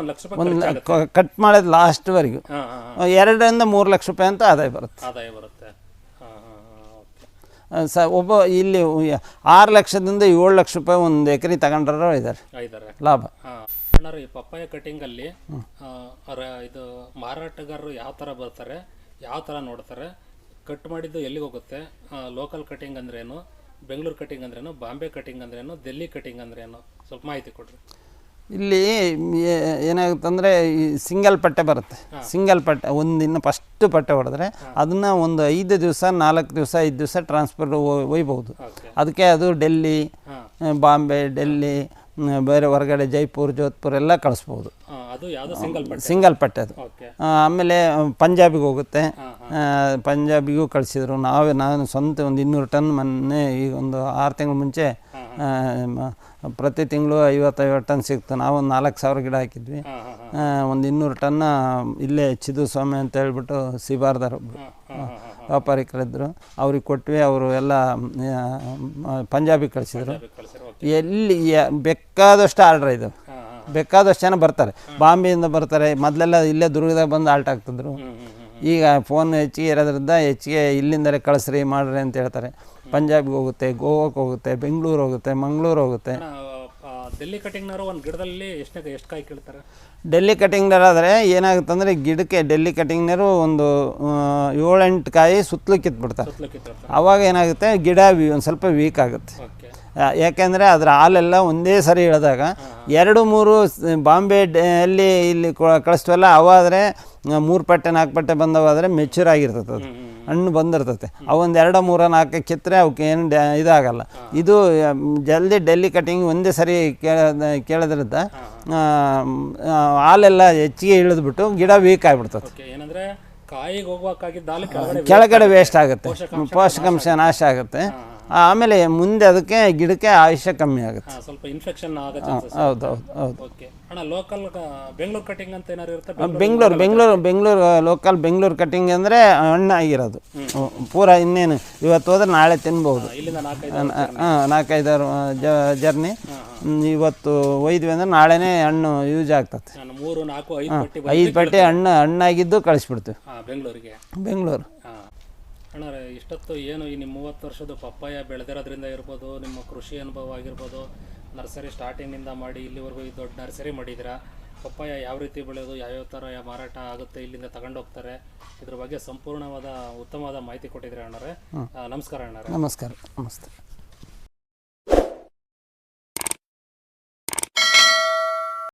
ಒಂದು ಕಟ್ ಮಾಡಿದ ಲಾಸ್ಟ್ವರೆಗೂ. ಎರಡರಿಂದ ಮೂರು ಲಕ್ಷ ರೂಪಾಯಿ ಅಂತ ಆದಾಯ ಬರುತ್ತೆ. ಆದಾಯ ಬರುತ್ತೆ. ಸ ಒಬ್ಬ ಇಲ್ಲಿ ಆರು ಲಕ್ಷದಿಂದ ಏಳು ಲಕ್ಷ ರೂಪಾಯಿ ಒಂದು ಎಕರೆ ತಗೊಂಡ್ರ ಇದ್ದಾರೆ ಆ, ಇದಾರೆ. ಲಾಭ. ಈ ಪಪ್ಪಾಯ ಕಟಿಂಗ್ ಅಲ್ಲಿ ಇದು ಮಾರಾಟಗಾರರು ಯಾವ ತರ ಬರ್ತಾರೆ ಯಾವ ತರ ನೋಡ್ತಾರೆ ಕಟ್ ಮಾಡಿದ್ದು ಎಲ್ಲಿಗೆ ಹೋಗುತ್ತೆ ಲೋಕಲ್ ಕಟಿಂಗ್ ಅಂದ್ರೇನು ಬೆಂಗಳೂರು ಕಟಿಂಗ್ ಅಂದ್ರೇನು ಬಾಂಬೆ ಕಟಿಂಗ್ ಅಂದ್ರೇನು ಡೆಲ್ಲಿ ಕಟಿಂಗ್ ಅಂದ್ರೇನು? ಸ್ವಲ್ಪ ಮಾಹಿತಿ ಕೊಡ್ರಿ. ಇಲ್ಲಿ ಏನಾಗುತ್ತೆ ಅಂದರೆ ಈ ಸಿಂಗಲ್ ಪಟ್ಟೆ ಬರುತ್ತೆ. ಸಿಂಗಲ್ ಪಟ್ಟೆ ಒಂದಿನ ಫಸ್ಟ್ ಪಟ್ಟೆ ಹೊಡೆದ್ರೆ ಅದನ್ನ ಒಂದು ಐದು ದಿವಸ ನಾಲ್ಕು ದಿವಸ ಐದು ದಿವಸ ಟ್ರಾನ್ಸ್ಫರ್ ಒಯ್ಬೋದು ಅದಕ್ಕೆ ಅದು ಡೆಲ್ಲಿ ಬಾಂಬೆ ಡೆಲ್ಲಿ ಬೇರೆ ಹೊರಗಡೆ ಜೈಪುರ್ ಜೋಧ್ಪುರ್ ಎಲ್ಲ ಕಳಿಸ್ಬೋದು. ಅದು ಯಾವುದೋ ಸಿಂಗಲ್ ಪಟ್ಟೆ ಸಿಂಗಲ್ ಪಟ್ಟೆ ಅದು ಆಮೇಲೆ ಪಂಜಾಬಿಗೆ ಹೋಗುತ್ತೆ. ಪಂಜಾಬಿಗೂ ಕಳಿಸಿದ್ರು. ನಾವೇ ನಾನು ಸ್ವಂತ ಒಂದು ಇನ್ನೂರು ಟನ್ ಮೊನ್ನೆ ಈಗ ಒಂದು ಆರು ತಿಂಗಳ ಮುಂಚೆ ಪ್ರತಿ ತಿಂಗಳು ಐವತ್ತೈವತ್ತು ಟನ್ ಸಿಕ್ತು. ನಾವು ಒಂದು ನಾಲ್ಕು ಸಾವಿರ ಗಿಡ ಹಾಕಿದ್ವಿ. ಒಂದು ಇನ್ನೂರು ಟನ್ನ ಇಲ್ಲೇ ಚಿದು ಸ್ವಾಮಿ ಅಂತ ಹೇಳ್ಬಿಟ್ಟು ಸಿಬಾರ್ದಾರ್ ಒಬ್ರು. ವ್ಯಾಪಾರಿಕರಿದ್ದರು ಅವ್ರಿಗೆ ಕೊಟ್ವಿ ಅವರು ಎಲ್ಲ ಪಂಜಾಬಿ ಪಂಜಾಬಿಗೆ ಕಳಿಸಿದ್ರು ಎಲ್ಲಿ ಬೇಕಾದಷ್ಟು ಆರ್ಡ್ರ್ ಹಾ ಬೇಕಾದಷ್ಟು ಜನ ಬರ್ತಾರೆ. ಬಾಂಬೆಯಿಂದ ಬರ್ತಾರೆ. ಮೊದಲೆಲ್ಲ ಇಲ್ಲೇ ದುರ್ಗದಾಗ ಬಂದು ಆಲ್ಟ್ ಆಗ್ತಿದ್ರು ಈಗ ಫೋನ್ ಹೆಚ್ಚಿಗೆ ಇರೋದ್ರಿಂದ ಹೆಚ್ಚಿಗೆ ಇಲ್ಲಿಂದಲೇ ಕಳಿಸ್ರಿ ಮಾಡ್ರಿ ಅಂತ ಹೇಳ್ತಾರೆ. ಪಂಜಾಬ್ಗೆ ಹೋಗುತ್ತೆ ಗೋವಾಕ್ಕೆ ಹೋಗುತ್ತೆ ಬೆಂಗಳೂರು ಹೋಗುತ್ತೆ ಮಂಗಳೂರು ಹೋಗುತ್ತೆ. ಡೆಲ್ಲಿ ಕಟಿಂಗ್ನವರು ಒಂದು ಗಿಡದಲ್ಲಿ ಎಷ್ಟು ಎಷ್ಟು ಕಾಯಿ ಕೀಳ್ತಾರೆ? ಡೆಲ್ಲಿ ಕಟಿಂಗ್ನರಾದರೆ ಏನಾಗುತ್ತಂದರೆ ಗಿಡಕ್ಕೆ ಡೆಲ್ಲಿ ಕಟಿಂಗ್ನರು ಒಂದು ಆ, ಏಳೆಂಟು ಕಾಯಿ ಸುತ್ತಲೂ ಕಿತ್ಬಿಡ್ತಾರೆ. ಆವಾಗ ಏನಾಗುತ್ತೆ ಗಿಡ ಒಂದು ಸ್ವಲ್ಪ ವೀಕ್ ಆಗುತ್ತೆ. ಯಾಕೆಂದರೆ ಅದರ ಹಾಲೆಲ್ಲ ಒಂದೇ ಸರಿ ಇಳಿದಾಗ ಎರಡು ಮೂರು ಬಾಂಬೆ ಅಲ್ಲಿ ಇಲ್ಲಿ ಕಳಿಸ್ತೀವಲ್ಲ ಅವಾದರೆ ಮೂರು ಪಟ್ಟೆ ನಾಲ್ಕು ಪಟ್ಟೆ ಬಂದವಾದರೆ ಮೆಚ್ಯೂರ್ ಆಗಿರ್ತದೆ ಅದು. ಹಣ್ಣು ಬಂದಿರ್ತೈತೆ ಅವೊಂದು ಎರಡು ಮೂರ ನಾಲ್ಕು ಕಿತ್ತರೆ ಅವಕ್ಕೆ ಏನು ಡ್ಯಾ ಇದಾಗಲ್ಲ. ಇದು ಜಲ್ದಿ ಡೆಲ್ಲಿ ಕಟಿಂಗ್ ಒಂದೇ ಸರಿ ಕೇಳದ ಕೇಳೋದ್ರಿಂದ ಹಾಲೆಲ್ಲ ಹೆಚ್ಚಿಗೆ ಇಳಿದ್ಬಿಟ್ಟು ಗಿಡ ವೀಕ್ ಆಗಿಬಿಡ್ತದೆ. ಕೆಳಗಡೆ ವೇಸ್ಟ್ ಆಗುತ್ತೆ. ಪೋಷಕಾಂಶ ನಾಶ ಆಗುತ್ತೆ. ಆಮೇಲೆ ಮುಂದೆ ಅದಕ್ಕೆ ಗಿಡಕ್ಕೆ ಆಯುಷ್ಯ ಕಮ್ಮಿ ಆಗುತ್ತೆ. ಸ್ವಲ್ಪ ಇನ್ಫೆಕ್ಷನ್ ಹೌದು ಹೌದು ಹೌದು. ಅಣ್ಣ ಲೋಕಲ್ ಬೆಂಗಳೂರು ಕಟಿಂಗ್ ಅಂತ ಏನಾದ್ರು ಇರುತ್ತೆ? ಬೆಂಗಳೂರು ಬೆಂಗಳೂರು ಬೆಂಗಳೂರು ಲೋಕಲ್ ಬೆಂಗಳೂರು ಕಟಿಂಗ್ ಅಂದರೆ ಹಣ್ಣಾಗಿರೋದು ಪೂರ ಇನ್ನೇನು ಇವತ್ತು ಹೋದ್ರೆ ನಾಳೆ ತಿನ್ಬೋದು. ನಾಲ್ಕೈದಾರು ಜರ್ನಿ. ಇವತ್ತು ಒಯ್ದ್ವಿ ಅಂದ್ರೆ ನಾಳೆನೇ ಹಣ್ಣು ಯೂಸ್ ಆಗ್ತದೆ. ಐದು ಪಟ್ಟಿ ಹಣ್ಣು ಹಣ್ಣಾಗಿದ್ದು ಕಳಿಸ್ಬಿಡ್ತೀವಿ. ಬೆಂಗ್ಳೂರು ಬೆಂಗಳೂರಿಗೆ ಬೆಂಗಳೂರು ಅಣ್ಣ ಇಷ್ಟೊತ್ತು ಏನು ಈ ನಿಮ್ಮ ಮೂವತ್ತು ವರ್ಷದ ಪಪ್ಪಾಯ ಬೆಳೆದಿರೋದ್ರಿಂದ ಇರ್ಬೋದು ನಿಮ್ಮ ಕೃಷಿ ಅನುಭವ ಆಗಿರ್ಬೋದು ನರ್ಸರಿ ಸ್ಟಾರ್ಟಿಂಗಿಂದ ಮಾಡಿ ಇಲ್ಲಿವರೆಗೂ ಈ ದೊಡ್ಡ ನರ್ಸರಿ ಮಾಡಿದ್ದೀರಾ? ಪಪ್ಪಾಯ ಯಾವ ರೀತಿ ಬೆಳೆಯೋದು ಯಾವ್ಯಾವ ಥರ ಮಾರಾಟ ಆಗುತ್ತೆ ಇಲ್ಲಿಂದ ತಗೊಂಡು ಹೋಗ್ತಾರೆ ಇದ್ರ ಬಗ್ಗೆ ಸಂಪೂರ್ಣವಾದ ಉತ್ತಮವಾದ ಮಾಹಿತಿ ಕೊಟ್ಟಿದ್ದೀರಾ ಅಣ್ಣರೇ? ನಮಸ್ಕಾರ ಅಣ್ಣರೇ. ನಮಸ್ಕಾರ ನಮಸ್ತೆ.